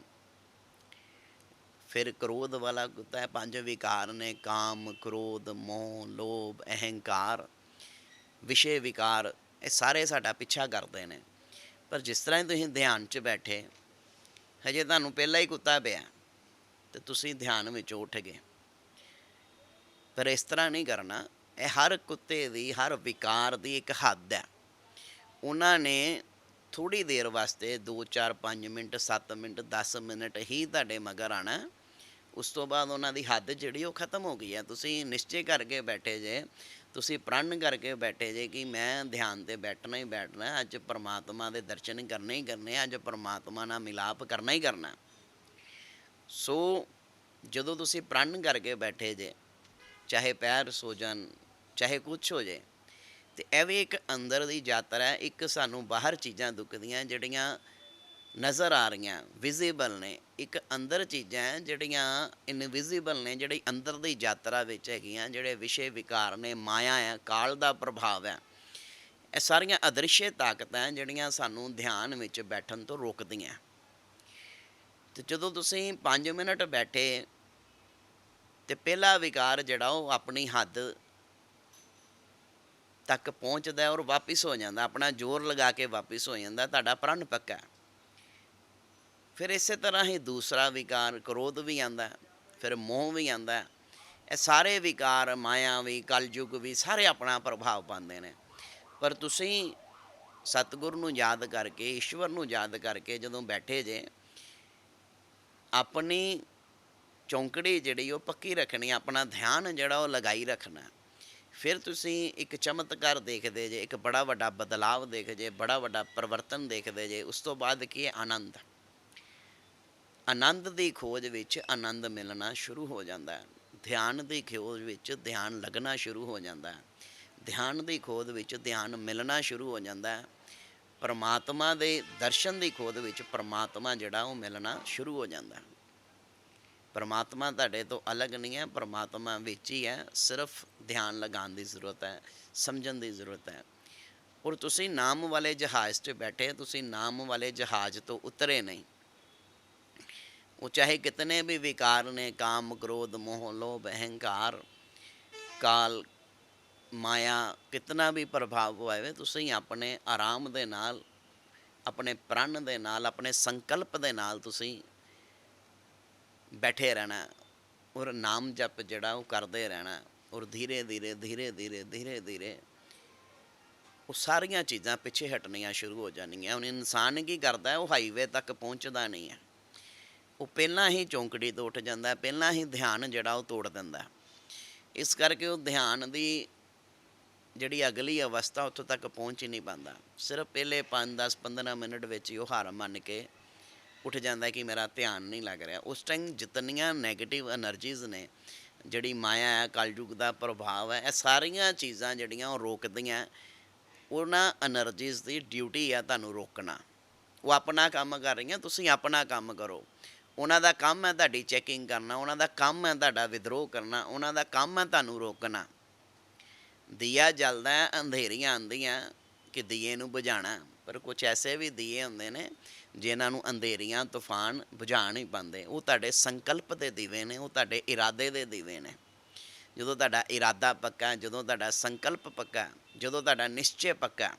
Speaker 1: ਫਿਰ ਕ੍ਰੋਧ ਵਾਲਾ ਕੁੱਤਾ ਹੈ, ਪੰਜ ਵਿਕਾਰ ਨੇ ਕਾਮ, ਕ੍ਰੋਧ, ਮੋਹ, ਲੋਭ, ਅਹੰਕਾਰ, ਵਿਸ਼ੇ ਵਿਕਾਰ, ਇਹ ਸਾਰੇ ਸਾਡਾ ਪਿੱਛਾ ਕਰਦੇ ਨੇ। ਪਰ ਜਿਸ ਤਰ੍ਹਾਂ ਹੀ ਤੁਸੀਂ ਧਿਆਨ 'ਚ ਬੈਠੇ, ਹਜੇ ਤੁਹਾਨੂੰ ਪਹਿਲਾਂ ਹੀ ਕੁੱਤਾ ਪਿਆ, ਤੇ ਤੁਸੀਂ ਧਿਆਨ ਵਿੱਚੋਂ ਉੱਠ ਗਏ। ਪਰ ਇਸ ਤਰ੍ਹਾਂ ਨਹੀਂ ਕਰਨਾ ਇਹ ਹਰ ਕੁੱਤੇ ਦੀ, ਹਰ ਵਿਕਾਰ ਦੀ ਇੱਕ ਹੱਦ ਹੈ। ਉਹਨਾਂ ਨੇ ਥੋੜੀ ਦੇਰ ਵਾਸਤੇ 2 4 5 ਮਿੰਟ 7 ਮਿੰਟ 10 ਮਿੰਟ ਹੀ ਤੁਹਾਡੇ ਮਗਰ ਆਣਾ ਉਸ ਤੋਂ ਬਾਅਦ ਉਹਨਾਂ ਦੀ ਹੱਦ ਜਿਹੜੀ ਉਹ ਖਤਮ ਹੋ ਗਈ ਹੈ। ਤੁਸੀਂ ਨਿਸ਼ਚੇ ਕਰਕੇ ਬੈਠੇ ਜੇ, ਤੁਸੀਂ ਪ੍ਰਣ ਕਰਕੇ ਬੈਠੇ ਜੇ ਕਿ ਮੈਂ ਧਿਆਨ ਤੇ ਬੈਠਣਾ ਹੀ ਬੈਠਣਾ ਅੱਜ ਪਰਮਾਤਮਾ ਦੇ ਦਰਸ਼ਨ ਕਰਨੇ ਹੀ ਕਰਨੇ ਅੱਜ ਪਰਮਾਤਮਾ ਨਾਲ ਮਿਲਾਪ ਕਰਨਾ ਹੀ ਕਰਨਾ। ਸੋ ਜਦੋਂ ਤੁਸੀਂ ਪ੍ਰਣ ਕਰਕੇ ਬੈਠੇ ਜੇ, ਚਾਹੇ ਪੈਰ ਸੋ ਜਾਣ ਚਾਹੇ ਕੁਛ ਹੋ ਜੇ ਤੇ ਇਹ ਵੀ ਇੱਕ ਅੰਦਰ ਦੀ ਯਾਤਰਾ ਹੈ, ਇੱਕ ਸਾਨੂੰ ਬਾਹਰ ਚੀਜ਼ਾਂ ਦੁਖਦੀਆਂ, ਜਿਹੜੀਆਂ ਨਜ਼ਰ ਆ ਰਹੀਆਂ ਵਿਜ਼ੀਬਲ ਨੇ। ਇੱਕ ਅੰਦਰ ਚੀਜ਼ਾਂ ਹੈ, ਜਿਹੜੀਆਂ ਇਨਵਿਜ਼ੀਬਲ ਨੇ, ਜਿਹੜੀ ਅੰਦਰ ਦੀ ਯਾਤਰਾ ਵਿੱਚ ਹੈਗੀਆਂ, ਜਿਹੜੇ ਵਿਸ਼ੇ ਵਿਕਾਰ ਨੇ, ਮਾਇਆ ਹੈ, ਕਾਲ ਦਾ ਪ੍ਰਭਾਵ ਹੈ। ਇਹ ਸਾਰੀਆਂ ਅਦ੍ਰਿਸ਼ਯ ਤਾਕਤਾਂ ਜਿਹੜੀਆਂ ਸਾਨੂੰ ਧਿਆਨ ਵਿੱਚ ਬੈਠਣ ਤੋਂ ਰੋਕਦੀਆਂ। ਤੇ ਜਦੋਂ ਤੁਸੀਂ 5 ਮਿੰਟ ਬੈਠੇ, ਤੇ ਪਹਿਲਾ ਵਿਕਾਰ ਜਿਹੜਾ ਉਹ ਆਪਣੀ ਹੱਦ ਤੱਕ ਪਹੁੰਚਦਾ ਔਰ ਵਾਪਿਸ ਹੋ ਜਾਂਦਾ, ਆਪਣਾ ਜ਼ੋਰ ਲਗਾ ਕੇ ਵਾਪਿਸ ਹੋ ਜਾਂਦਾ, ਤੁਹਾਡਾ ਪ੍ਰਣ ਪੱਕਾ ਫਿਰ ਇਸੇ ਤਰ੍ਹਾਂ ਹੀ ਦੂਸਰਾ ਵਿਕਾਰ, ਕ੍ਰੋਧ ਵੀ ਆਂਦਾ ਫਿਰ ਮੋਹ ਵੀ ਆਂਦਾ ਇਹ ਸਾਰੇ ਵਿਕਾਰ, ਮਾਇਆ ਵੀ, ਕਲਯੁਗ ਵੀ, ਸਾਰੇ ਆਪਣਾ ਪ੍ਰਭਾਵ ਪਾਉਂਦੇ ਨੇ। ਪਰ ਤੁਸੀਂ ਸਤਿਗੁਰ ਨੂੰ ਯਾਦ ਕਰਕੇ, ਈਸ਼ਵਰ ਨੂੰ ਯਾਦ ਕਰਕੇ ਜਦੋਂ ਬੈਠੇ ਜੇ, ਆਪਣੀ ਚੌਂਕੜੀ ਜਿਹੜੀ ਉਹ ਪੱਕੀ ਰੱਖਣੀ, ਆਪਣਾ ਧਿਆਨ ਜਿਹੜਾ ਉਹ ਲਗਾਈ ਰੱਖਣਾ ਫਿਰ ਤੁਸੀਂ ਇੱਕ ਚਮਤਕਾਰ ਦੇਖਦੇ ਜੇ, ਇੱਕ ਬੜਾ ਵੱਡਾ ਬਦਲਾਵ ਦੇਖ ਜੇ, ਬੜਾ ਵੱਡਾ ਪਰਿਵਰਤਨ ਦੇਖਦੇ ਜੇ, ਉਸ ਤੋਂ ਬਾਅਦ ਕੀ ਹੈ? ਆਨੰਦ। ਆਨੰਦ ਦੀ ਖੋਜ ਵਿੱਚ ਆਨੰਦ ਮਿਲਣਾ ਸ਼ੁਰੂ ਹੋ ਜਾਂਦਾ ਹੈ। ਧਿਆਨ ਦੀ ਖੋਜ ਵਿੱਚ ਧਿਆਨ ਲੱਗਣਾ ਸ਼ੁਰੂ ਹੋ ਜਾਂਦਾ ਹੈ। ਧਿਆਨ ਦੀ ਖੋਜ ਵਿੱਚ ਧਿਆਨ ਮਿਲਣਾ ਸ਼ੁਰੂ ਹੋ ਜਾਂਦਾ ਹੈ। ਪਰਮਾਤਮਾ ਦੇ ਦਰਸ਼ਨ ਦੀ ਖੋਜ ਵਿੱਚ ਪਰਮਾਤਮਾ ਜਿਹੜਾ ਉਹ ਮਿਲਣਾ ਸ਼ੁਰੂ ਹੋ ਜਾਂਦਾ ਹੈ। ਪਰਮਾਤਮਾ ਤੁਹਾਡੇ ਤੋਂ ਅਲੱਗ ਨਹੀਂ ਹੈ, ਪਰਮਾਤਮਾ ਵਿੱਚ ਹੀ ਹੈ। ਸਿਰਫ ਧਿਆਨ ਲਗਾਉਣ ਦੀ ਜ਼ਰੂਰਤ ਹੈ, ਸਮਝਣ ਦੀ ਜ਼ਰੂਰਤ ਹੈ। ਔਰ ਤੁਸੀਂ ਨਾਮ ਵਾਲੇ ਜਹਾਜ਼ 'ਤੇ ਬੈਠੇ, ਤੁਸੀਂ ਨਾਮ ਵਾਲੇ ਜਹਾਜ਼ ਤੋਂ ਉਤਰੇ ਨਹੀਂ। ਉਹ ਚਾਹੇ ਕਿਤਨੇ ਵੀ ਵਿਕਾਰ ਨੇ, ਕਾਮ, ਕ੍ਰੋਧ, ਮੋਹ, ਲੋਭ, ਅਹੰਕਾਰ, ਕਾਲ, ਮਾਇਆ, ਕਿਤਨਾ ਵੀ ਪ੍ਰਭਾਵ ਪਵਾਵੇ ਤੁਸੀਂ ਆਪਣੇ ਆਰਾਮ ਦੇ ਨਾਲ, ਆਪਣੇ ਪ੍ਰਣ ਦੇ ਨਾਲ, ਆਪਣੇ ਸੰਕਲਪ ਦੇ ਨਾਲ ਤੁਸੀਂ ਬੈਠੇ ਰਹਿਣਾ, ਔਰ ਨਾਮ ਜਪ ਜਿਹੜਾ ਉਹ ਕਰਦੇ ਰਹਿਣਾ, ਔਰ ਧੀਰੇ ਧੀਰੇ ਧੀਰੇ ਧੀਰੇ ਧੀਰੇ ਧੀਰੇ ਉਹ ਸਾਰੀਆਂ ਚੀਜ਼ਾਂ ਪਿੱਛੇ ਹਟਣੀਆਂ ਸ਼ੁਰੂ ਹੋ ਜਾਣਗੀਆਂ। ਹੁਣ ਇਨਸਾਨ ਕੀ ਕਰਦਾ, ਉਹ ਹਾਈਵੇ ਤੱਕ ਪਹੁੰਚਦਾ ਨਹੀਂ ਹੈ। ਉਹ ਪਹਿਲਾਂ ਹੀ ਚੌਂਕੜੀ ਤੋਂ ਉੱਠ ਜਾਂਦਾ, ਪਹਿਲਾਂ ਹੀ ਧਿਆਨ ਜਿਹੜਾ ਉਹ ਤੋੜ ਦਿੰਦਾ। ਇਸ ਕਰਕੇ ਉਹ ਧਿਆਨ ਦੀ ਜਿਹੜੀ ਅਗਲੀ ਅਵਸਥਾ ਉੱਥੋਂ ਤੱਕ ਪਹੁੰਚ ਹੀ ਨਹੀਂ ਪਾਉਂਦਾ। ਸਿਰਫ ਪਹਿਲੇ 5 10 15 ਮਿੰਟ ਵਿੱਚ ਹੀ ਉਹ ਹਾਰ ਮੰਨ ਕੇ ਉੱਠ ਜਾਂਦਾ ਕਿ ਮੇਰਾ ਧਿਆਨ ਨਹੀਂ ਲੱਗ ਰਿਹਾ। ਉਸ ਟਾਈਮ ਜਿਤਨੀਆਂ 네ਗੇਟਿਵ એનર્ਜੀਜ਼ ਨੇ, ਜਿਹੜੀ ਮਾਇਆ ਹੈ, ਕਲਯੁਗ ਦਾ ਪ੍ਰਭਾਵ ਹੈ, ਇਹ ਸਾਰੀਆਂ ਚੀਜ਼ਾਂ ਜਿਹੜੀਆਂ ਉਹ ਰੋਕਦੀਆਂ ਉਹਨਾਂ એનર્ਜੀਜ਼ ਦੀ ਡਿਊਟੀ ਹੈ ਤੁਹਾਨੂੰ ਰੋਕਣਾ। ਉਹ ਆਪਣਾ ਕੰਮ ਕਰ ਰਹੀਆਂ, ਤੁਸੀਂ ਆਪਣਾ ਕੰਮ ਕਰੋ। ਉਹਨਾਂ ਦਾ ਕੰਮ ਹੈ ਤੁਹਾਡੀ ਚੈਕਿੰਗ ਕਰਨਾ, ਉਹਨਾਂ ਦਾ ਕੰਮ ਹੈ ਤੁਹਾਡਾ ਵਿਦਰੋਹ ਕਰਨਾ, ਉਹਨਾਂ ਦਾ ਕੰਮ ਹੈ ਤੁਹਾਨੂੰ ਰੋਕਣਾ। ਦੀਆ ਜਲਦਾ ਹੈ ਅੰਧੇਰੀਆਂ ਆਂਦੀਆਂ ਕਿ ਦੀਏ ਨੂੰ ਬੁਝਾਣਾ ਪਰ ਕੁਝ ਐਸੇ ਵੀ ਦੀਏ ਹੁੰਦੇ ਨੇ ਜਿਨ੍ਹਾਂ ਨੂੰ ਅੰਧੇਰੀਆਂ, ਤੂਫਾਨ ਬੁਝਾ ਨਹੀਂ ਪਾਉਂਦੇ ਉਹ ਤੁਹਾਡੇ ਸੰਕਲਪ ਦੇ ਦੀਵੇ ਨੇ, ਉਹ ਤੁਹਾਡੇ ਇਰਾਦੇ ਦੇ ਦੀਵੇ ਨੇ। ਜਦੋਂ ਤੁਹਾਡਾ ਇਰਾਦਾ ਪੱਕਾ, ਜਦੋਂ ਤੁਹਾਡਾ ਸੰਕਲਪ ਪੱਕਾ, ਜਦੋਂ ਤੁਹਾਡਾ ਨਿਸ਼ਚੈ ਪੱਕਾ।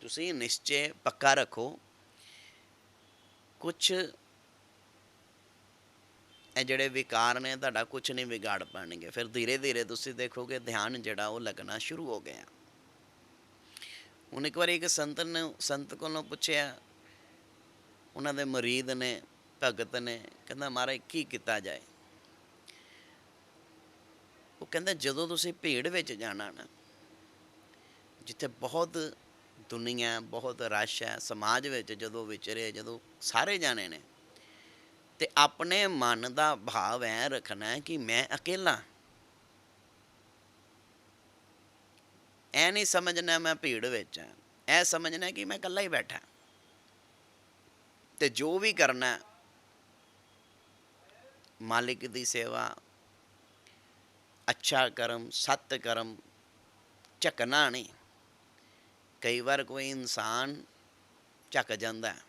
Speaker 1: ਤੁਸੀਂ ਨਿਸ਼ਚੈ ਪੱਕਾ ਰੱਖੋ। ਕੁਝ ਇਹ ਜਿਹੜੇ ਵਿਕਾਰ ਨੇ, ਤੁਹਾਡਾ ਕੁਝ ਨਹੀਂ ਵਿਗਾੜ ਪਾਣਗੇ। ਫਿਰ ਧੀਰੇ ਧੀਰੇ ਤੁਸੀਂ ਦੇਖੋਗੇ, ਧਿਆਨ ਜਿਹੜਾ ਉਹ ਲੱਗਣਾ ਸ਼ੁਰੂ ਹੋ ਗਿਆ। ਹੁਣ ਇੱਕ ਵਾਰੀ ਇੱਕ ਸੰਤ ਨੇ, ਸੰਤ ਕੋਲੋਂ ਪੁੱਛਿਆ, ਉਹਨਾਂ ਦੇ ਮੁਰੀਦ ਨੇ, ਭਗਤ ਨੇ, ਕਹਿੰਦਾ ਮਹਾਰਾਜ ਕੀ ਕੀਤਾ ਜਾਏ? ਉਹ ਕਹਿੰਦਾ ਜਦੋਂ ਤੁਸੀਂ ਭੀੜ ਵਿੱਚ ਜਾਣਾ ਨਾ, ਜਿੱਥੇ ਬਹੁਤ ਦੁਨੀਆ, ਬਹੁਤ ਰਸ਼ ਹੈ, ਸਮਾਜ ਵਿੱਚ ਜਦੋਂ ਵਿਚਰੇ ਜਦੋਂ ਸਾਰੇ ਜਾਣੇ ਨੇ, ਤੇ ਆਪਣੇ ਮਨ ਦਾ ਭਾਵ ਐ ਰੱਖਣਾ ਕਿ ਮੈਂ ਅਕੇਲਾ ਐ ਨਹੀਂ ਸਮਝਣਾ ਮੈਂ ਭੀੜ ਵਿੱਚ ਹਾਂ ਐ ਸਮਝਣਾ ਕਿ ਮੈਂ ਇਕੱਲਾ ਹੀ ਬੈਠਾ ਤੇ ਜੋ ਵੀ ਕਰਨਾ ਹੈ, ਮਾਲਿਕ ਦੀ ਸੇਵਾ ਅੱਛਾ ਕਰਮ ਸਤ ਕਰਮ ਝਕਣਾ ਨਹੀਂ ਕਈ ਵਾਰ ਕੋਈ ਇਨਸਾਨ ਝਕ ਜਾਂਦਾ ਹੈ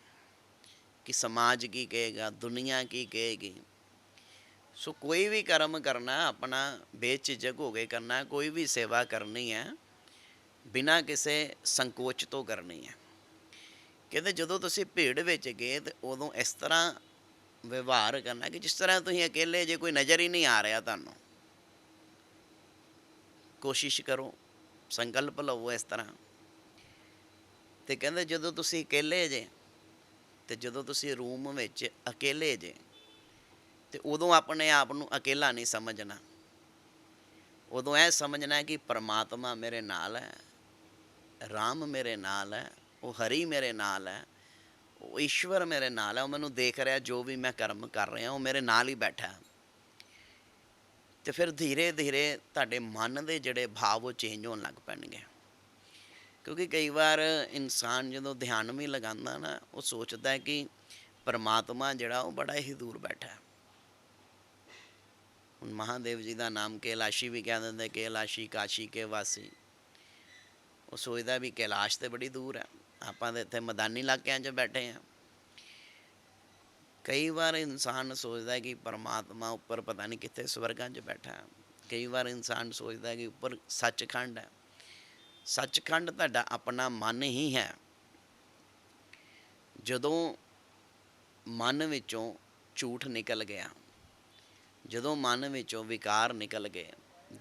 Speaker 1: ਕਿ ਸਮਾਜ ਕੀ ਕਹੇਗਾ ਦੁਨੀਆ ਕੀ ਕਹੇਗੀ ਸੋ ਕੋਈ ਵੀ ਕਰਮ ਕਰਨਾ ਆਪਣਾ ਬੇਝਿਜਕ ਹੋ ਕੇ ਕਰਨਾ ਕੋਈ ਵੀ ਸੇਵਾ ਕਰਨੀ ਹੈ ਬਿਨਾਂ ਕਿਸੇ ਸੰਕੋਚ ਤੋਂ ਕਰਨੀ ਹੈ। ਕਹਿੰਦੇ ਜਦੋਂ ਤੁਸੀਂ ਭੀੜ ਵਿੱਚ ਗਏ ਤੇ ਉਦੋਂ ਇਸ ਤਰ੍ਹਾਂ ਵਿਵਹਾਰ ਕਰਨਾ ਕਿ ਜਿਸ ਤਰ੍ਹਾਂ ਤੁਸੀਂ ਅਕੇਲੇ ਜੇ ਕੋਈ ਨਜ਼ਰ ਹੀ ਨਹੀਂ ਆ ਰਿਹਾ ਤੁਹਾਨੂੰ। ਕੋਸ਼ਿਸ਼ ਕਰੋ, ਸੰਕਲਪ ਲਵੋ ਇਸ ਤਰ੍ਹਾਂ। ਤੇ ਕਹਿੰਦੇ ਜਦੋਂ ਤੁਸੀਂ ਇਕੱਲੇ ਜੇ ਤੇ ਜਦੋਂ ਤੁਸੀਂ ਰੂਮ ਵਿੱਚ ਅਕੇਲੇ ਜੇ ਤੇ ਉਦੋਂ ਆਪਣੇ ਆਪ ਨੂੰ ਅਕੇਲਾ ਨਹੀਂ ਸਮਝਣਾ। ਉਦੋਂ ਇਹ ਸਮਝਣਾ ਕਿ ਪਰਮਾਤਮਾ ਮੇਰੇ ਨਾਲ ਹੈ। ਰਾਮ ਮੇਰੇ ਨਾਲ ਹੈ, ਉਹ ਹਰੀ ਮੇਰੇ ਨਾਲ ਹੈ, ਉਹ ਈਸ਼ਵਰ ਮੇਰੇ ਨਾਲ ਹੈ, ਉਹ ਮੈਨੂੰ ਦੇਖ ਰਿਹਾ, ਜੋ ਵੀ ਮੈਂ ਕਰਮ ਕਰ ਰਿਹਾ, ਉਹ ਮੇਰੇ ਨਾਲ ਹੀ ਬੈਠਾ ਹੈ। ਤੇ ਫਿਰ ਧੀਰੇ ਧੀਰੇ ਤੁਹਾਡੇ ਮਨ ਦੇ ਜਿਹੜੇ ਭਾਵ ਉਹ ਚੇਂਜ ਹੋਣ ਲੱਗ ਪੈਣਗੇ। ਕਿਉਂਕਿ ਕਈ ਵਾਰ ਇਨਸਾਨ ਜਦੋਂ ਧਿਆਨ ਵੀ ਲਗਾਉਂਦਾ ਨਾ, ਉਹ ਸੋਚਦਾ ਹੈ ਕਿ ਪਰਮਾਤਮਾ ਜਿਹੜਾ, ਉਹ ਬੜਾ ਹੀ ਦੂਰ ਬੈਠਾ ਹੈ। ਹੁਣ ਮਹਾਦੇਵ ਜੀ ਦਾ ਨਾਮ ਕੈਲਾਸ਼ੀ ਵੀ ਕਹਿ ਦਿੰਦੇ, ਕੈਲਾਸ਼ੀ ਕਾਸ਼ੀ ਕੇ ਵਾਸੀ। ਉਹ ਸੋਚਦਾ ਵੀ ਕੈਲਾਸ਼ ਤੇ ਬੜੀ ਦੂਰ ਹੈ। ਆਪਾਂ ਤਾਂ ਇੱਥੇ ਮੈਦਾਨੀ ਇਲਾਕਿਆਂ 'ਚ ਬੈਠੇ ਹਾਂ। ਕਈ ਵਾਰ ਇਨਸਾਨ ਸੋਚਦਾ ਕਿ ਪਰਮਾਤਮਾ ਉੱਪਰ ਪਤਾ ਨਹੀਂ ਕਿੱਥੇ ਸਵਰਗਾਂ 'ਚ ਬੈਠਾ ਹੈ। ਕਈ ਵਾਰ ਇਨਸਾਨ ਸੋਚਦਾ ਕਿ ਉੱਪਰ ਸੱਚਖੰਡ ਹੈ। ਸੱਚਖੰਡ ਤੁਹਾਡਾ ਆਪਣਾ ਮਨ ਹੀ ਹੈ। ਜਦੋਂ ਮਨ ਵਿੱਚੋਂ ਝੂਠ ਨਿਕਲ ਗਿਆ, ਜਦੋਂ ਮਨ ਵਿੱਚੋਂ ਵਿਕਾਰ ਨਿਕਲ ਗਏ,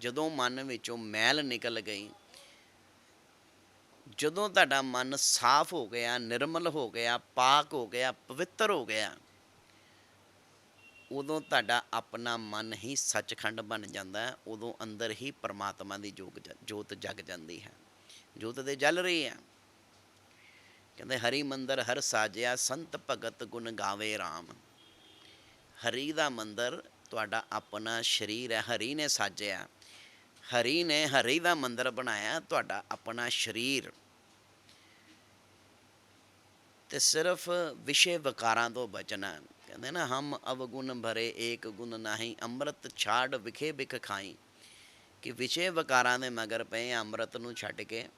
Speaker 1: ਜਦੋਂ ਮਨ ਵਿੱਚੋਂ ਮੈਲ ਨਿਕਲ ਗਈ ਜਦੋਂ ਤੁਹਾਡਾ ਮਨ ਸਾਫ਼ ਹੋ ਗਿਆ, ਨਿਰਮਲ ਹੋ ਗਿਆ, ਪਾਕ ਹੋ ਗਿਆ, ਪਵਿੱਤਰ ਹੋ ਗਿਆ, ਉਦੋਂ ਤੁਹਾਡਾ ਆਪਣਾ ਮਨ ਹੀ ਸੱਚਖੰਡ ਬਣ ਜਾਂਦਾ ਹੈ, ਉਦੋਂ ਅੰਦਰ ਹੀ ਪਰਮਾਤਮਾ ਦੀ ਜੋਗ ਜੋਤ ਜਗ ਜਾਂਦੀ ਹੈ। ਜੋਤ ਦੇ ਜਲ ਰਹੀ ਹੈ। ਕਹਿੰਦੇ, ਹਰੀ ਮੰਦਰ ਹਰ ਸਾਜਿਆ, ਸੰਤ ਭਗਤ ਗੁਣ ਗਾਵੇ RAM ਹਰੀ ਦਾ ਮੰਦਰ ਤੁਹਾਡਾ ਆਪਣਾ ਸ਼ਰੀਰ ਹੈ, ਹਰੀ ਨੇ ਸਾਜਿਆ। ਹਰੀ ਨੇ ਹਰੀ ਦਾ ਮੰਦਰ ਬਣਾਇਆ, ਤੁਹਾਡਾ ਆਪਣਾ ਸ਼ਰੀਰ। ਤੇ ਸਿਰਫ ਵਿਸ਼ੇ ਵਿਕਾਰਾਂ ਤੋਂ ਬਚਣਾ ਕਹਿੰਦੇ ਨਾ, ਹਮ ਅਵਗੁਣ ਭਰੇ ਏਕ ਗੁਣ ਨਾਹੀ, ਅੰਮ੍ਰਿਤ ਛਾੜ ਵਿਖੇ ਵਿਖ ਖਾਈ। ਕਿ ਵਿਸ਼ੇ ਵਿਕਾਰਾਂ ਦੇ ਮਗਰ ਪਏ ਅੰਮ੍ਰਿਤ ਨੂੰ ਛੱਡ ਕੇ।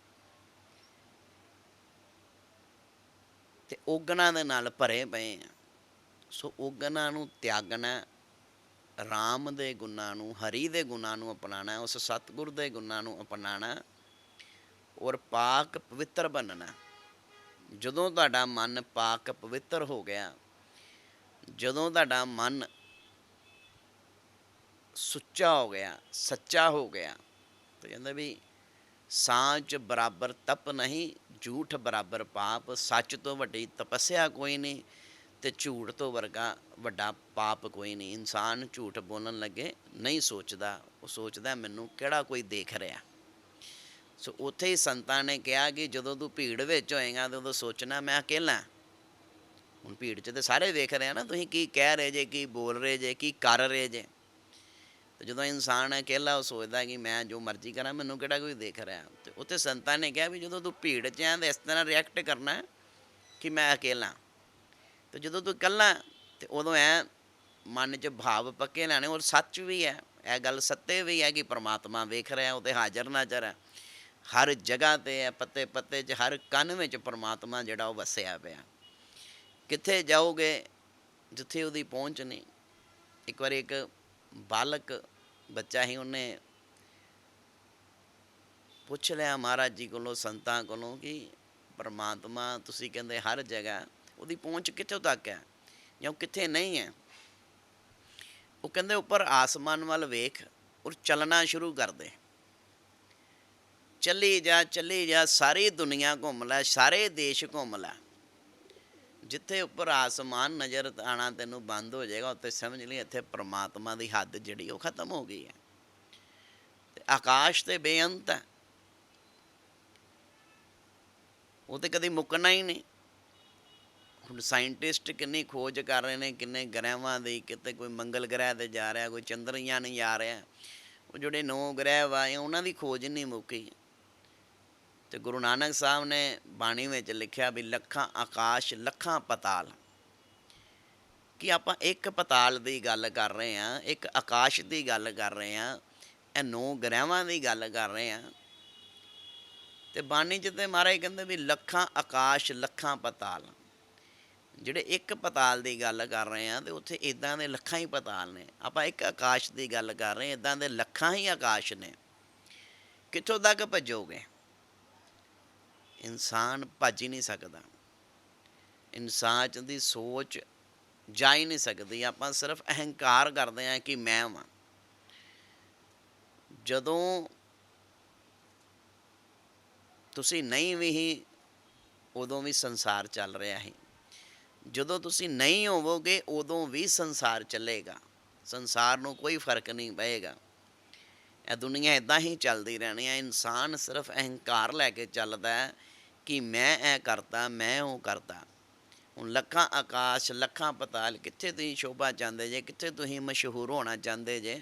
Speaker 1: ਤੇ ਔਗਣਾਂ ਦੇ ਨਾਲ ਭਰੇ ਪਏ ਆ। ਸੋ ਔਗਣਾਂ ਨੂੰ ਤਿਆਗਣਾ, ਰਾਮ ਦੇ ਗੁਣਾਂ ਨੂੰ, ਹਰੀ ਦੇ ਗੁਣਾਂ ਨੂੰ ਅਪਣਾਣਾ, ਉਸ ਸਤਿਗੁਰ ਦੇ ਗੁਣਾਂ ਨੂੰ ਅਪਣਾਣਾ, ਔਰ ਪਾਕ ਪਵਿੱਤਰ ਬਣਨਾ। ਜਦੋਂ ਤੁਹਾਡਾ ਮਨ ਪਾਕ ਪਵਿੱਤਰ ਹੋ ਗਿਆ, ਜਦੋਂ ਤੁਹਾਡਾ ਮਨ ਸੁੱਚਾ ਹੋ ਗਿਆ, ਸੱਚਾ ਹੋ ਗਿਆ, ਤੇ ਕਹਿੰਦਾ ਵੀ ਸਾਂਚ ਬਰਾਬਰ ਤਪ ਨਹੀਂ, ਝੂਠ ਬਰਾਬਰ ਪਾਪ, ਸੱਚ ਤੋਂ ਵੱਡੀ ਤਪੱਸਿਆ ਕੋਈ ਨਹੀਂ ਤੇ ਝੂਠ ਤੋਂ ਵਰਗਾ ਵੱਡਾ ਪਾਪ ਕੋਈ ਨਹੀਂ। ਇਨਸਾਨ ਝੂਠ ਬੋਲਣ ਲੱਗੇ, ਨਹੀਂ ਸੋਚਦਾ, ਉਹ ਸੋਚਦਾ ਮੈਨੂੰ ਕਿਹੜਾ ਕੋਈ ਦੇਖ ਰਿਹਾ। ਸੋ ਉੱਥੇ ਹੀ ਸੰਤਾਂ ਨੇ ਕਿਹਾ ਕਿ ਜਦੋਂ ਤੂੰ ਭੀੜ ਵਿੱਚ ਹੋਏਗਾ ਤਾਂ ਉਦੋਂ ਸੋਚਣਾ, ਮੈਂ ਅਕੇਲਾ ਹੁਣ ਭੀੜ 'ਚ ਤੇ ਸਾਰੇ ਵੇਖ ਰਹੇ ਆ ਨਾ, ਤੁਸੀਂ ਕੀ ਕਹਿ ਰਹੇ ਜੇ, ਕੀ ਬੋਲ ਰਹੇ ਜੇ, ਕੀ ਕਰ ਰਹੇ ਜੇ। ਤੇ ਜਦੋਂ ਇਨਸਾਨ ਅਕੇਲਾ ਉਹ ਸੋਚਦਾ ਕਿ ਮੈਂ ਜੋ ਮਰਜ਼ੀ ਕਰਾਂ, ਮੈਨੂੰ ਕਿਹੜਾ ਕੋਈ ਦੇਖ ਰਿਹਾ। ਤੇ ਉੱਥੇ ਸੰਤਾਂ ਨੇ ਕਿਹਾ ਵੀ ਜਦੋਂ ਤੂੰ ਭੀੜ 'ਚ ਆਂ ਤਾਂ ਇਸ ਤਰ੍ਹਾਂ ਰਿਐਕਟ ਕਰਨਾ ਕਿ ਮੈਂ ਅਕੇਲਾ ਤੇ ਜਦੋਂ ਤੂੰ ਇਕੱਲਾ ਤੇ ਉਦੋਂ ਐ ਮਨ 'ਚ ਭਾਵ ਪੱਕੇ ਲੈਣੇ, ਔਰ ਸੱਚ ਵੀ ਹੈ, ਇਹ ਗੱਲ ਸੱਤੇ ਵੀ ਹੈ ਕਿ ਪ੍ਰਮਾਤਮਾ ਵੇਖ ਰਿਹਾ, ਉਹ ਤੇ ਹਾਜ਼ਰ ਨਾਜ਼ਰ ਹੈ। ਹਰ ਜਗ੍ਹਾ ਤੇ ਹੈ ਪੱਤੇ ਪੱਤੇ 'ਚ, ਹਰ ਕੰਨ ਵਿੱਚ ਪਰਮਾਤਮਾ ਜਿਹੜਾ ਉਹ ਵਸਿਆ ਪਿਆ। ਕਿੱਥੇ ਜਾਓਗੇ, ਜਿੱਥੇ ਉਹਦੀ ਪਹੁੰਚ ਨਹੀਂ। ਇੱਕ ਵਾਰੀ ਇੱਕ ਬਾਲਕ ਬੱਚਾ ਹੀ ਉਹਨੇ ਪੁੱਛ ਲਿਆ ਮਹਾਰਾਜ ਜੀ ਕੋਲੋਂ, ਸੰਤਾਂ ਕੋਲੋਂ ਕਿ ਪਰਮਾਤਮਾ ਤੁਸੀਂ ਕਹਿੰਦੇ ਹਰ ਜਗ੍ਹਾ, ਉਹਦੀ ਪਹੁੰਚ ਕਿੱਥੋਂ ਤੱਕ ਹੈ? ਜਾਂ ਉਹ ਕਿੱਥੇ ਨਹੀਂ ਹੈ? ਉਹ ਕਹਿੰਦੇ ਉੱਪਰ ਆਸਮਾਨ ਵੱਲ ਵੇਖ ਔਰ ਚੱਲਣਾ ਸ਼ੁਰੂ ਕਰ ਦੇ। ਚੱਲੀ ਜਾ ਚੱਲੀ ਜਾ, ਸਾਰੀ ਦੁਨੀਆ ਘੁੰਮ ਲੈ, ਸਾਰੇ ਦੇਸ਼ ਘੁੰਮ ਲੈ। ਜਿੱਥੇ ਉੱਪਰ ਆਸਮਾਨ ਨਜ਼ਰ ਆਣਾ ਤੈਨੂੰ ਬੰਦ ਹੋ ਜਾਏਗਾ, ਉੱਥੇ ਸਮਝ ਲਈ ਇੱਥੇ ਪ੍ਰਮਾਤਮਾ ਦੀ ਹੱਦ ਜਿਹੜੀ ਉਹ ਖਤਮ ਹੋ ਗਈ ਹੈ। ਤੇ ਆਕਾਸ਼ ਤੇ ਬੇਅੰਤ ਹੈ। ਉਹ ਤੇ ਕਦੀ ਮੁੱਕਣਾ ਹੀ ਨਹੀਂ। ਹੁਣ ਸਾਇੰਟਿਸਟ ਕਿੰਨੀ ਖੋਜ ਕਰ ਰਹੇ ਨੇ, ਕਿੰਨੇ ਗ੍ਰਹਿਵਾਂ ਦੀ, ਕਿਤੇ ਕੋਈ ਮੰਗਲ ਗ੍ਰਹਿ ਤੇ ਜਾ ਰਿਹਾ, ਕੋਈ ਚੰਦਰਯਾਨ ਜਾ ਰਿਹਾ। ਉਹ ਜਿਹੜੇ ਨੌ ਗ੍ਰਹਿ ਵਾ ਉਹਨਾਂ ਦੀ ਖੋਜ ਨਹੀਂ ਮੁੱਕੀ। ਤੇ ਗੁਰੂ ਨਾਨਕ ਸਾਹਿਬ ਨੇ ਬਾਣੀ ਵਿੱਚ ਲਿਖਿਆ ਵੀ ਲੱਖਾਂ ਆਕਾਸ਼, ਲੱਖਾਂ ਪਤਾਲ। ਕਿ ਆਪਾਂ ਇੱਕ ਪਤਾਲ ਦੀ ਗੱਲ ਕਰ ਰਹੇ ਹਾਂ, ਇੱਕ ਆਕਾਸ਼ ਦੀ ਗੱਲ ਕਰ ਰਹੇ ਹਾਂ, ਇਹ ਨੌ ਗ੍ਰਹਿਵਾਂ ਦੀ ਗੱਲ ਕਰ ਰਹੇ ਹਾਂ, ਤੇ ਬਾਣੀ ਚ ਤੇ ਮਹਾਰਾਜ ਕਹਿੰਦੇ ਵੀ ਲੱਖਾਂ ਆਕਾਸ਼, ਲੱਖਾਂ ਪਤਾਲ। ਜਿਹੜੇ ਇੱਕ ਪਤਾਲ ਦੀ ਗੱਲ ਕਰ ਰਹੇ ਆ ਤੇ ਉੱਥੇ ਇਦਾਂ ਦੇ ਲੱਖਾਂ ਹੀ ਪਤਾਲ ਨੇ। ਆਪਾਂ ਇੱਕ ਆਕਾਸ਼ ਦੀ ਗੱਲ ਕਰ ਰਹੇ ਇਦਾਂ ਦੇ ਲੱਖਾਂ ਹੀ ਆਕਾਸ਼ ਨੇ। ਕਿੱਥੋਂ ਤੱਕ ਭੱਜੋਗੇ? ਇਨਸਾਨ ਭੱਜ ਹੀ ਨਹੀਂ ਸਕਦਾ। ਇਨਸਾਨ ਦੀ ਸੋਚ ਜਾ ਹੀ ਨਹੀਂ ਸਕਦੀ। ਆਪਾਂ ਸਿਰਫ ਅਹੰਕਾਰ ਕਰਦੇ ਆ ਕਿ ਮੈਂ ਵਾਂ। ਜਦੋਂ ਤੁਸੀਂ ਨਹੀਂ ਵੀ ਹੀ, ਉਦੋਂ ਵੀ ਸੰਸਾਰ ਚੱਲ ਰਿਹਾ ਹੈ। ਜਦੋਂ ਤੁਸੀਂ ਨਹੀਂ ਹੋਵੋਗੇ, ਉਦੋਂ ਵੀ ਸੰਸਾਰ ਚੱਲੇਗਾ। ਸੰਸਾਰ ਨੂੰ ਕੋਈ ਫ਼ਰਕ ਨਹੀਂ ਪਏਗਾ। ਇਹ ਦੁਨੀਆ ਇਦਾਂ ਹੀ ਚੱਲਦੀ ਰਹਿਣੀ ਹੈ। ਇਨਸਾਨ ਸਿਰਫ ਅਹੰਕਾਰ ਲੈ ਕੇ ਚੱਲਦਾ ਹੈ ਕਿ ਮੈਂ ਇਹ ਕਰਤਾ, ਮੈਂ ਉਹ ਕਰਤਾ। ਹੁਣ ਲੱਖਾਂ ਆਕਾਸ਼, ਲੱਖਾਂ ਪਤਾਲ, ਕਿੱਥੇ ਤੁਸੀਂ ਸ਼ੋਭਾ ਚਾਹੁੰਦੇ ਜੇ? ਕਿੱਥੇ ਤੁਸੀਂ ਮਸ਼ਹੂਰ ਹੋਣਾ ਚਾਹੁੰਦੇ ਜੇ?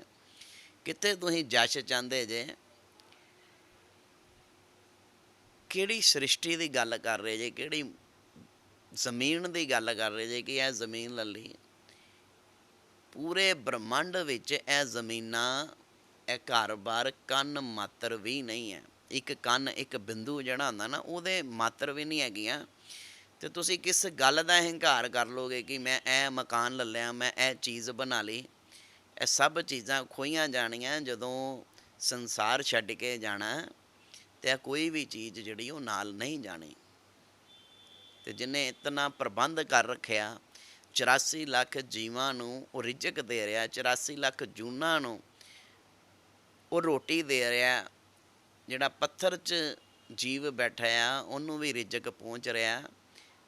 Speaker 1: ਕਿੱਥੇ ਤੁਸੀਂ ਜਸ਼ ਚਾਹੁੰਦੇ ਜੇ? ਕਿਹੜੀ ਸ੍ਰਿਸ਼ਟੀ ਦੀ ਗੱਲ ਕਰ ਰਹੇ ਜੇ? ਕਿਹੜੀ ਜ਼ਮੀਨ ਦੀ ਗੱਲ ਕਰ ਰਹੇ ਜੇ ਕਿ ਇਹ ਜ਼ਮੀਨ ਲੱਲੀ ਪੂਰੇ ਬ੍ਰਹਮੰਡ ਵਿੱਚ ਇਹ ਜ਼ਮੀਨਾਂ, ਇਹ ਘਰ-ਬਾਰ ਕੰਨ ਮਾਤਰ ਵੀ ਨਹੀਂ ਹੈ। ਇੱਕ ਕੰਨ, ਇੱਕ ਬਿੰਦੂ ਜਿਹੜਾ ਹੁੰਦਾ ਨਾ, ਉਹਦੇ ਮਾਤਰ ਵੀ ਨਹੀਂ ਹੈਗੀਆਂ। ਤੇ ਤੁਸੀਂ ਕਿਸ ਗੱਲ ਦਾ ਹੰਕਾਰ ਕਰ ਲੋਗੇ ਕਿ ਮੈਂ ਇਹ ਮਕਾਨ ਲੈ ਲਿਆ, ਮੈਂ ਇਹ ਚੀਜ਼ ਬਣਾ ਲਈ? ਇਹ ਸਭ ਚੀਜ਼ਾਂ ਖੋਈਆਂ ਜਾਣੀਆਂ ਜਦੋਂ ਸੰਸਾਰ ਛੱਡ ਕੇ ਜਾਣਾ ਤੇ ਕੋਈ ਵੀ ਚੀਜ਼ ਜਿਹੜੀ ਉਹ ਨਾਲ ਨਹੀਂ ਜਾਣੀ। ਤੇ ਜਿਨੇ ਇਤਨਾ ਪ੍ਰਬੰਧ ਕਰ ਰੱਖਿਆ 84 ਲੱਖ ਜੀਵਾਂ ਨੂੰ ਉਹ ਰਿਜਕ ਦੇ ਰਿਹਾ 84 ਲੱਖ ਜੂਨਾਂ ਨੂੰ ਉਹ ਰੋਟੀ ਦੇ ਰਿਹਾ ਜਿਹੜਾ ਪੱਥਰ 'ਚ ਜੀਵ ਬੈਠਾ ਆ, ਉਹਨੂੰ ਵੀ ਰਿਜਕ ਪਹੁੰਚ ਰਿਹਾ।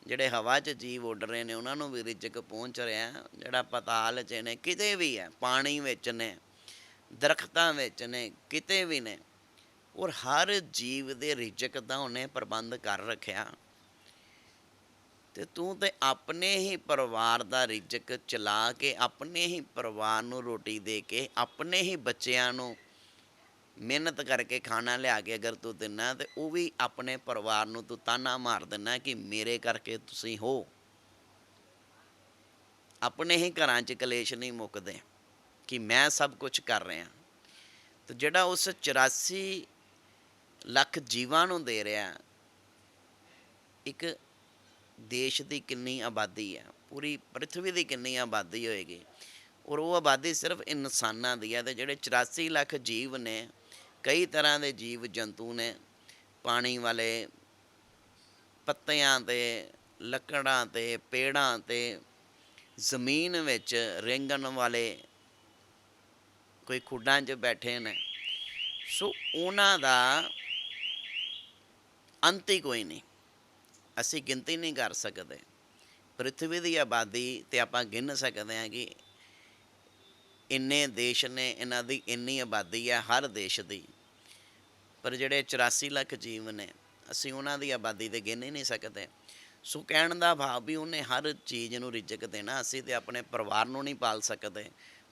Speaker 1: ਜਿਹੜੇ ਹਵਾ 'ਚ ਜੀਵ ਉੱਡ ਰਹੇ ਨੇ, ਉਹਨਾਂ ਨੂੰ ਵੀ ਰਿਜਕ ਪਹੁੰਚ ਰਿਹਾ। ਜਿਹੜਾ ਪਤਾਲ 'ਚ ਨੇ, ਕਿਤੇ ਵੀ ਹੈ ਪਾਣੀ ਵਿੱਚ ਨੇ, ਦਰਖਤਾਂ ਵਿੱਚ ਨੇ, ਕਿਤੇ ਵੀ ਨੇ, ਔਰ ਹਰ ਜੀਵ ਦੇ ਰਿਜਕ ਦਾ ਉਹਨੇ ਪ੍ਰਬੰਧ ਕਰ ਰੱਖਿਆ। ਤੇ ਤੂੰ ਤੇ ਆਪਣੇ ਹੀ ਪਰਿਵਾਰ ਦਾ ਰਿਜਕ ਚਲਾ ਕੇ, ਆਪਣੇ ਹੀ ਪਰਿਵਾਰ ਨੂੰ ਰੋਟੀ ਦੇ ਕੇ, ਆਪਣੇ ਹੀ ਬੱਚਿਆਂ ਨੂੰ ਮਿਹਨਤ ਕਰਕੇ ਖਾਣਾ ਲਿਆ ਕੇ ਅਗਰ ਤੂੰ ਦਿੰਨਾ ਤੇ ਉਹ ਵੀ ਆਪਣੇ ਪਰਿਵਾਰ ਨੂੰ ਤੂੰ ਤਾਨਾ ਮਾਰ ਦਿੰਨਾ ਕਿ ਮੇਰੇ ਕਰਕੇ ਤੁਸੀਂ ਹੋ। ਆਪਣੇ ਹੀ ਘਰਾਂ 'ਚ ਕਲੇਸ਼ ਨਹੀਂ ਮੁੱਕਦੇ ਕਿ ਮੈਂ ਸਭ ਕੁਝ ਕਰ ਰਿਹਾ। ਤੇ ਜਿਹੜਾ ਉਸ 84 ਲੱਖ ਜੀਵਾਂ ਨੂੰ ਦੇ ਰਿਹਾ, ਇੱਕ ਦੇਸ਼ ਦੀ ਕਿੰਨੀ ਆਬਾਦੀ ਹੈ, ਪੂਰੀ ਪ੍ਰithvi ਦੀ ਕਿੰਨੀ ਆਬਾਦੀ ਹੋਏਗੀ। ਔਰ ਉਹ ਆਬਾਦੀ ਸਿਰਫ ਇਨਸਾਨਾਂ ਦੀ ਹੈ ਤੇ ਜਿਹੜੇ 84 ਲੱਖ ਜੀਵ ਨੇ ਕਈ ਤਰ੍ਹਾਂ ਦੇ ਜੀਵ ਜੰਤੂ ਨੇ, ਪਾਣੀ ਵਾਲੇ ਪੱਤਿਆਂ ਤੇ, ਲੱਕੜਾਂ ਤੇ, ਪੇੜਾਂ ਤੇ, ਜ਼ਮੀਨ ਵਿੱਚ ਰੇਂਗਣ ਵਾਲੇ ਕੋਈ ਖੁੱਡਾਂ 'ਚ ਬੈਠੇ ਨੇ। ਸੋ ਉਹਨਾਂ ਦਾ ਅੰਤ ਹੀ ਕੋਈ ਨਹੀਂ। ਅਸੀਂ ਗਿਣਤੀ ਨਹੀਂ ਕਰ ਸਕਦੇ। ਪ੍ਰithvi ਦੀ ਆਬਾਦੀ ਤੇ ਆਪਾਂ ਗਿਣ ਸਕਦੇ ਹਾਂ ਕਿ ਇੰਨੇ ਦੇਸ਼ ਨੇ, ਇਹਨਾਂ ਦੀ ਇੰਨੀ ਆਬਾਦੀ ਹੈ ਹਰ ਦੇਸ਼ ਦੀ। ਪਰ ਜਿਹੜੇ 84 ਲੱਖ ਜੀਵ ਨੇ, ਅਸੀਂ ਉਹਨਾਂ ਦੀ ਆਬਾਦੀ ਤੇ ਗਿਣ ਹੀ ਨਹੀਂ ਸਕਦੇ। ਸੋ ਕਹਿਣ ਦਾ ਭਾਵ ਵੀ ਉਹਨੇ ਹਰ ਚੀਜ਼ ਨੂੰ ਰਿਜ਼ਕ ਦੇਣਾ, ਅਸੀਂ ਤੇ ਆਪਣੇ ਪਰਿਵਾਰ ਨੂੰ ਨਹੀਂ ਪਾਲ ਸਕਦੇ।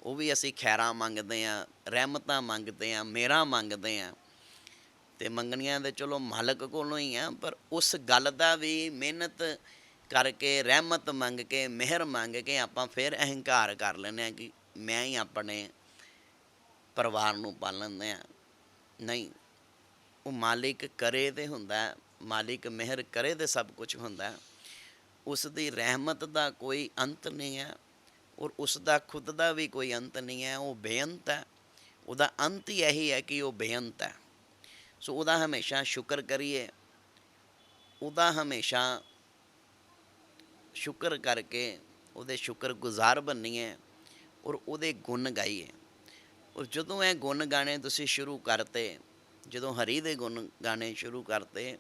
Speaker 1: ਉਹ ਵੀ ਅਸੀਂ ਖੈਰਾਂ ਮੰਗਦੇ ਆ ਰਹਿਮਤਾਂ ਮੰਗਦੇ ਆ ਮੇਰਾ ਮੰਗਦੇ ਆ ਤੇ ਮੰਗਣੀਆਂ ਤੇ ਚਲੋ ਮਾਲਕ ਕੋਲੋਂ ਹੀ ਆ, ਪਰ ਉਸ ਗੱਲ ਦਾ ਵੀ ਮਿਹਨਤ ਕਰਕੇ, ਰਹਿਮਤ ਮੰਗ ਕੇ, ਮਿਹਰ ਮੰਗ ਕੇ ਆਪਾਂ ਫਿਰ ਅਹੰਕਾਰ ਕਰ ਲੈਂਦੇ ਆ ਕਿ ਮੈਂ ਹੀ ਆਪਣੇ ਪਰਿਵਾਰ ਨੂੰ ਪਾਲਣਦੇ ਆ ਨਹੀਂ ਉਹ ਮਾਲਿਕ ਕਰੇ ਤੇ ਹੁੰਦਾ ਮਾਲਿਕ ਮਿਹਰ ਕਰੇ ਤੇ ਸਭ ਕੁਝ ਹੁੰਦਾ ਹੈ। ਉਸ ਦੀ ਰਹਿਮਤ ਦਾ ਕੋਈ ਅੰਤ ਨਹੀਂ ਹੈ ਔਰ ਉਸ ਦਾ ਖੁਦ ਦਾ ਵੀ ਕੋਈ ਅੰਤ ਨਹੀਂ ਹੈ, ਉਹ ਬੇਅੰਤ ਹੈ। ਉਹਦਾ ਅੰਤ ਹੀ ਇਹੀ ਹੈ ਕਿ ਉਹ ਬੇਅੰਤ ਹੈ। ਸੋ ਉਹਦਾ ਹਮੇਸ਼ਾ ਸ਼ੁਕਰ ਕਰੀਏ, ਉਹਦਾ ਹਮੇਸ਼ਾ ਸ਼ੁਕਰ ਕਰਕੇ ਉਹਦੇ ਸ਼ੁਕਰਗੁਜ਼ਾਰ ਬਣੀਏ ਔਰ ਉਹਦੇ ਗੁਣ ਗਾਈਏ। ਔਰ ਜਦੋਂ ਇਹ ਗੁਣ ਗਾਣੇ ਤੁਸੀਂ ਸ਼ੁਰੂ ਕਰਤੇ ਜਦੋਂ ਹਰੀ ਦੇ ਗੁਣ ਗਾਣੇ ਸ਼ੁਰੂ ਕਰਤੇ,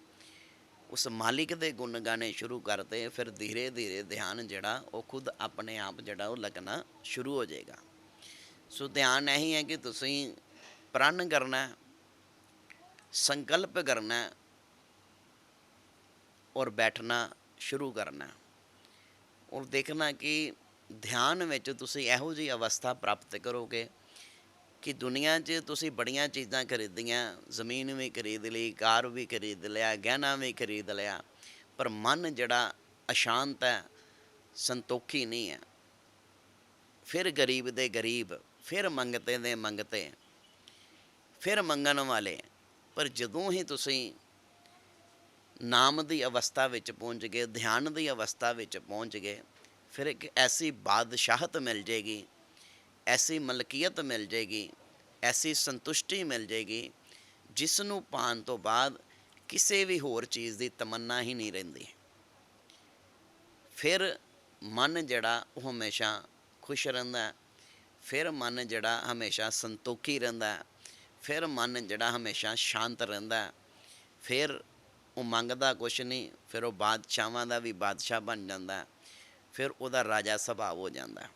Speaker 1: ਉਸ ਮਾਲਿਕ ਦੇ ਗੁਣ ਗਾਣੇ ਸ਼ੁਰੂ ਕਰਤੇ, ਫਿਰ ਧੀਰੇ ਧੀਰੇ ਧਿਆਨ ਜਿਹੜਾ, ਉਹ ਖੁਦ ਆਪਣੇ ਆਪ ਜਿਹੜਾ, ਉਹ ਲੱਗਣਾ ਸ਼ੁਰੂ ਹੋ ਜਾਏਗਾ। ਸੋ ਧਿਆਨ ਇਹੀ ਹੈ ਕਿ ਤੁਸੀਂ ਪ੍ਰਣ ਕਰਨਾ, ਸੰਕਲਪ ਕਰਨਾ ਔਰ ਬੈਠਣਾ ਸ਼ੁਰੂ ਕਰਨਾ। ਔਰ ਦੇਖਣਾ ਕਿ ਧਿਆਨ ਵਿੱਚ ਤੁਸੀਂ ਇਹੋ ਜਿਹੀ ਅਵਸਥਾ ਪ੍ਰਾਪਤ ਕਰੋਗੇ ਕਿ ਦੁਨੀਆ 'ਚ ਤੁਸੀਂ ਬੜੀਆਂ ਚੀਜ਼ਾਂ ਖਰੀਦੀਆਂ, ਜ਼ਮੀਨ ਵੀ ਖਰੀਦ ਲਈ, ਕਾਰ ਵੀ ਖਰੀਦ ਲਿਆ, ਗਹਿਣਾ ਵੀ ਖਰੀਦ ਲਿਆ, ਪਰ ਮਨ ਜਿਹੜਾ ਅਸ਼ਾਂਤ ਹੈ, ਸੰਤੋਖੀ ਨਹੀਂ ਹੈ। ਫਿਰ ਗਰੀਬ ਦੇ ਗਰੀਬ, ਫਿਰ ਮੰਗਤੇ ਦੇ ਮੰਗਤੇ, ਫਿਰ ਮੰਗਣ ਵਾਲੇ, ਪਰ ਜਦੋਂ ਹੀ ਤੁਸੀਂ ਨਾਮ ਦੀ ਅਵਸਥਾ ਵਿੱਚ ਪਹੁੰਚ ਗਏ, ਧਿਆਨ ਦੀ ਅਵਸਥਾ ਵਿੱਚ ਪਹੁੰਚ ਗਏ, ਫਿਰ ਇੱਕ ਐਸੀ ਬਾਦਸ਼ਾਹਤ ਮਿਲ ਜੇਗੀ ਐਸੀ ਮਲਕੀਅਤ ਮਿਲ ਜੇਗੀ, ਐਸੀ ਸੰਤੁਸ਼ਟੀ ਮਿਲ ਜੇਗੀ ਜਿਸ ਨੂੰ ਪਾਣ ਤੋਂ ਬਾਅਦ ਕਿਸੇ ਵੀ ਹੋਰ ਚੀਜ਼ ਦੀ ਤਮੰਨਾ ਹੀ ਨਹੀਂ ਰਹਿੰਦੀ। ਫਿਰ ਮਨ ਜਿਹੜਾ ਉਹ ਹਮੇਸ਼ਾ ਖੁਸ਼ ਰਹਿੰਦਾ ਫਿਰ ਮਨ ਜਿਹੜਾ ਹਮੇਸ਼ਾ ਸੰਤੋਖੀ ਰਹਿੰਦਾ ਫਿਰ ਮਨ ਜਿਹੜਾ ਹਮੇਸ਼ਾ ਸ਼ਾਂਤ ਰਹਿੰਦਾ ਫਿਰ ਉਹ ਮੰਗਦਾ ਕੁਛ ਨਹੀਂ, ਫਿਰ ਉਹ ਬਾਦਸ਼ਾਹਾਂ ਦਾ ਵੀ ਬਾਦਸ਼ਾਹ ਬਣ ਜਾਂਦਾ ਫਿਰ ਉਹਦਾ ਰਾਜਾ ਸੁਭਾਅ ਹੋ ਜਾਂਦਾ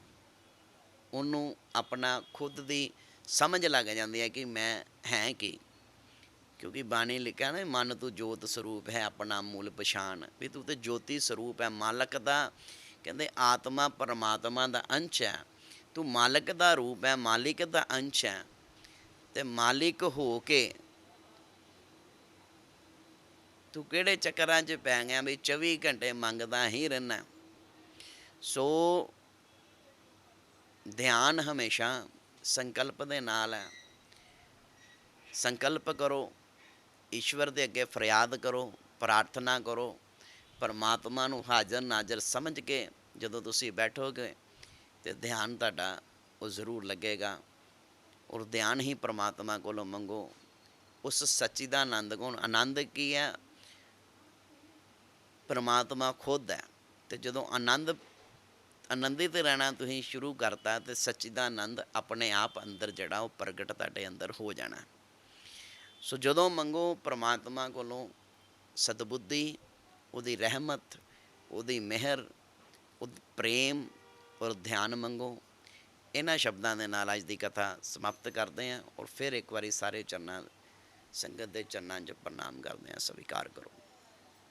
Speaker 1: ਉਹਨੂੰ ਆਪਣਾ ਖੁਦ ਦੀ ਸਮਝ ਲੱਗ ਜਾਂਦੀ ਹੈ ਕਿ ਮੈਂ ਹੈ ਕੀ। ਕਿਉਂਕਿ ਬਾਣੀ ਲਿਖਿਆ ਨਾ, ਮਨ ਤੂੰ ਜੋਤ ਸਰੂਪ ਹੈ, ਆਪਣਾ ਮੂਲ ਪਛਾਣ। ਵੀ ਤੂੰ ਤੇ ਜੋਤੀ ਸਰੂਪ ਹੈ, ਮਾਲਕ ਦਾ, ਕਹਿੰਦੇ ਆਤਮਾ ਪਰਮਾਤਮਾ ਦਾ ਅੰਸ਼ ਹੈ। ਤੂੰ ਮਾਲਕ ਦਾ ਰੂਪ ਹੈ, ਮਾਲਿਕ ਦਾ ਅੰਸ਼ ਹੈ। ਤੇ ਮਾਲਿਕ ਹੋ ਕੇ ਤੂੰ ਕਿਹੜੇ ਚੱਕਰਾਂ 'ਚ ਪੈ ਗਿਆ ਵੀ 24 ਘੰਟੇ ਮੰਗਦਾ ਹੀ ਰਹਿਣਾ। ਸੋ ਧਿਆਨ ਹਮੇਸ਼ਾ ਸੰਕਲਪ ਦੇ ਨਾਲ ਹੈ। ਸੰਕਲਪ ਕਰੋ, ਈਸ਼ਵਰ ਦੇ ਅੱਗੇ ਫਰਿਆਦ ਕਰੋ, ਪ੍ਰਾਰਥਨਾ ਕਰੋ, ਪਰਮਾਤਮਾ ਨੂੰ ਹਾਜ਼ਰ ਨਾਜ਼ਰ ਸਮਝ ਕੇ ਜਦੋਂ ਤੁਸੀਂ ਬੈਠੋਗੇ ਤੇ ਧਿਆਨ ਤੁਹਾਡਾ ਉਹ ਜ਼ਰੂਰ ਲੱਗੇਗਾ। ਔਰ ਧਿਆਨ ਹੀ ਪਰਮਾਤਮਾ ਕੋਲੋਂ ਮੰਗੋ। ਉਸ ਸੱਚੀ ਦਾ ਆਨੰਦ ਕੋਣ? ਆਨੰਦ ਕੀ ਹੈ? ਪਰਮਾਤਮਾ ਖੁਦ ਹੈ। ਤੇ ਜਦੋਂ ਆਨੰਦ ਆਨੰਦਿਤ ਰਹਿਣਾ ਤੁਸੀਂ ਸ਼ੁਰੂ ਕਰਤਾ ਤੇ ਸੱਚੀ ਦਾ ਆਨੰਦ ਆਪਣੇ ਆਪ ਅੰਦਰ ਜਿਹੜਾ ਉਹ ਪ੍ਰਗਟ ਤੁਹਾਡੇ ਅੰਦਰ ਹੋ ਜਾਣਾ। ਸੋ ਜਦੋਂ ਮੰਗੋ ਪ੍ਰਮਾਤਮਾ ਕੋਲੋਂ ਸਤਬੁੱਧੀ ਉਹਦੀ ਰਹਿਮਤ, ਉਹਦੀ ਮਿਹਰ, ਉਹ ਪ੍ਰੇਮ ਔਰ ਧਿਆਨ ਮੰਗੋ, ਇਹਨਾਂ ਸ਼ਬਦਾਂ ਦੇ ਨਾਲ ਅੱਜ ਦੀ ਕਥਾ ਸਮਾਪਤ ਕਰਦੇ ਹਾਂ ਔਰ ਫਿਰ ਇੱਕ ਵਾਰੀ ਸਾਰੇ ਚਰਨਾਂ, ਸੰਗਤ ਦੇ ਚਰਨਾਂ 'ਚ ਪ੍ਰਣਾਮ ਕਰਦੇ ਹਾਂ, ਸਵੀਕਾਰ ਕਰੋ।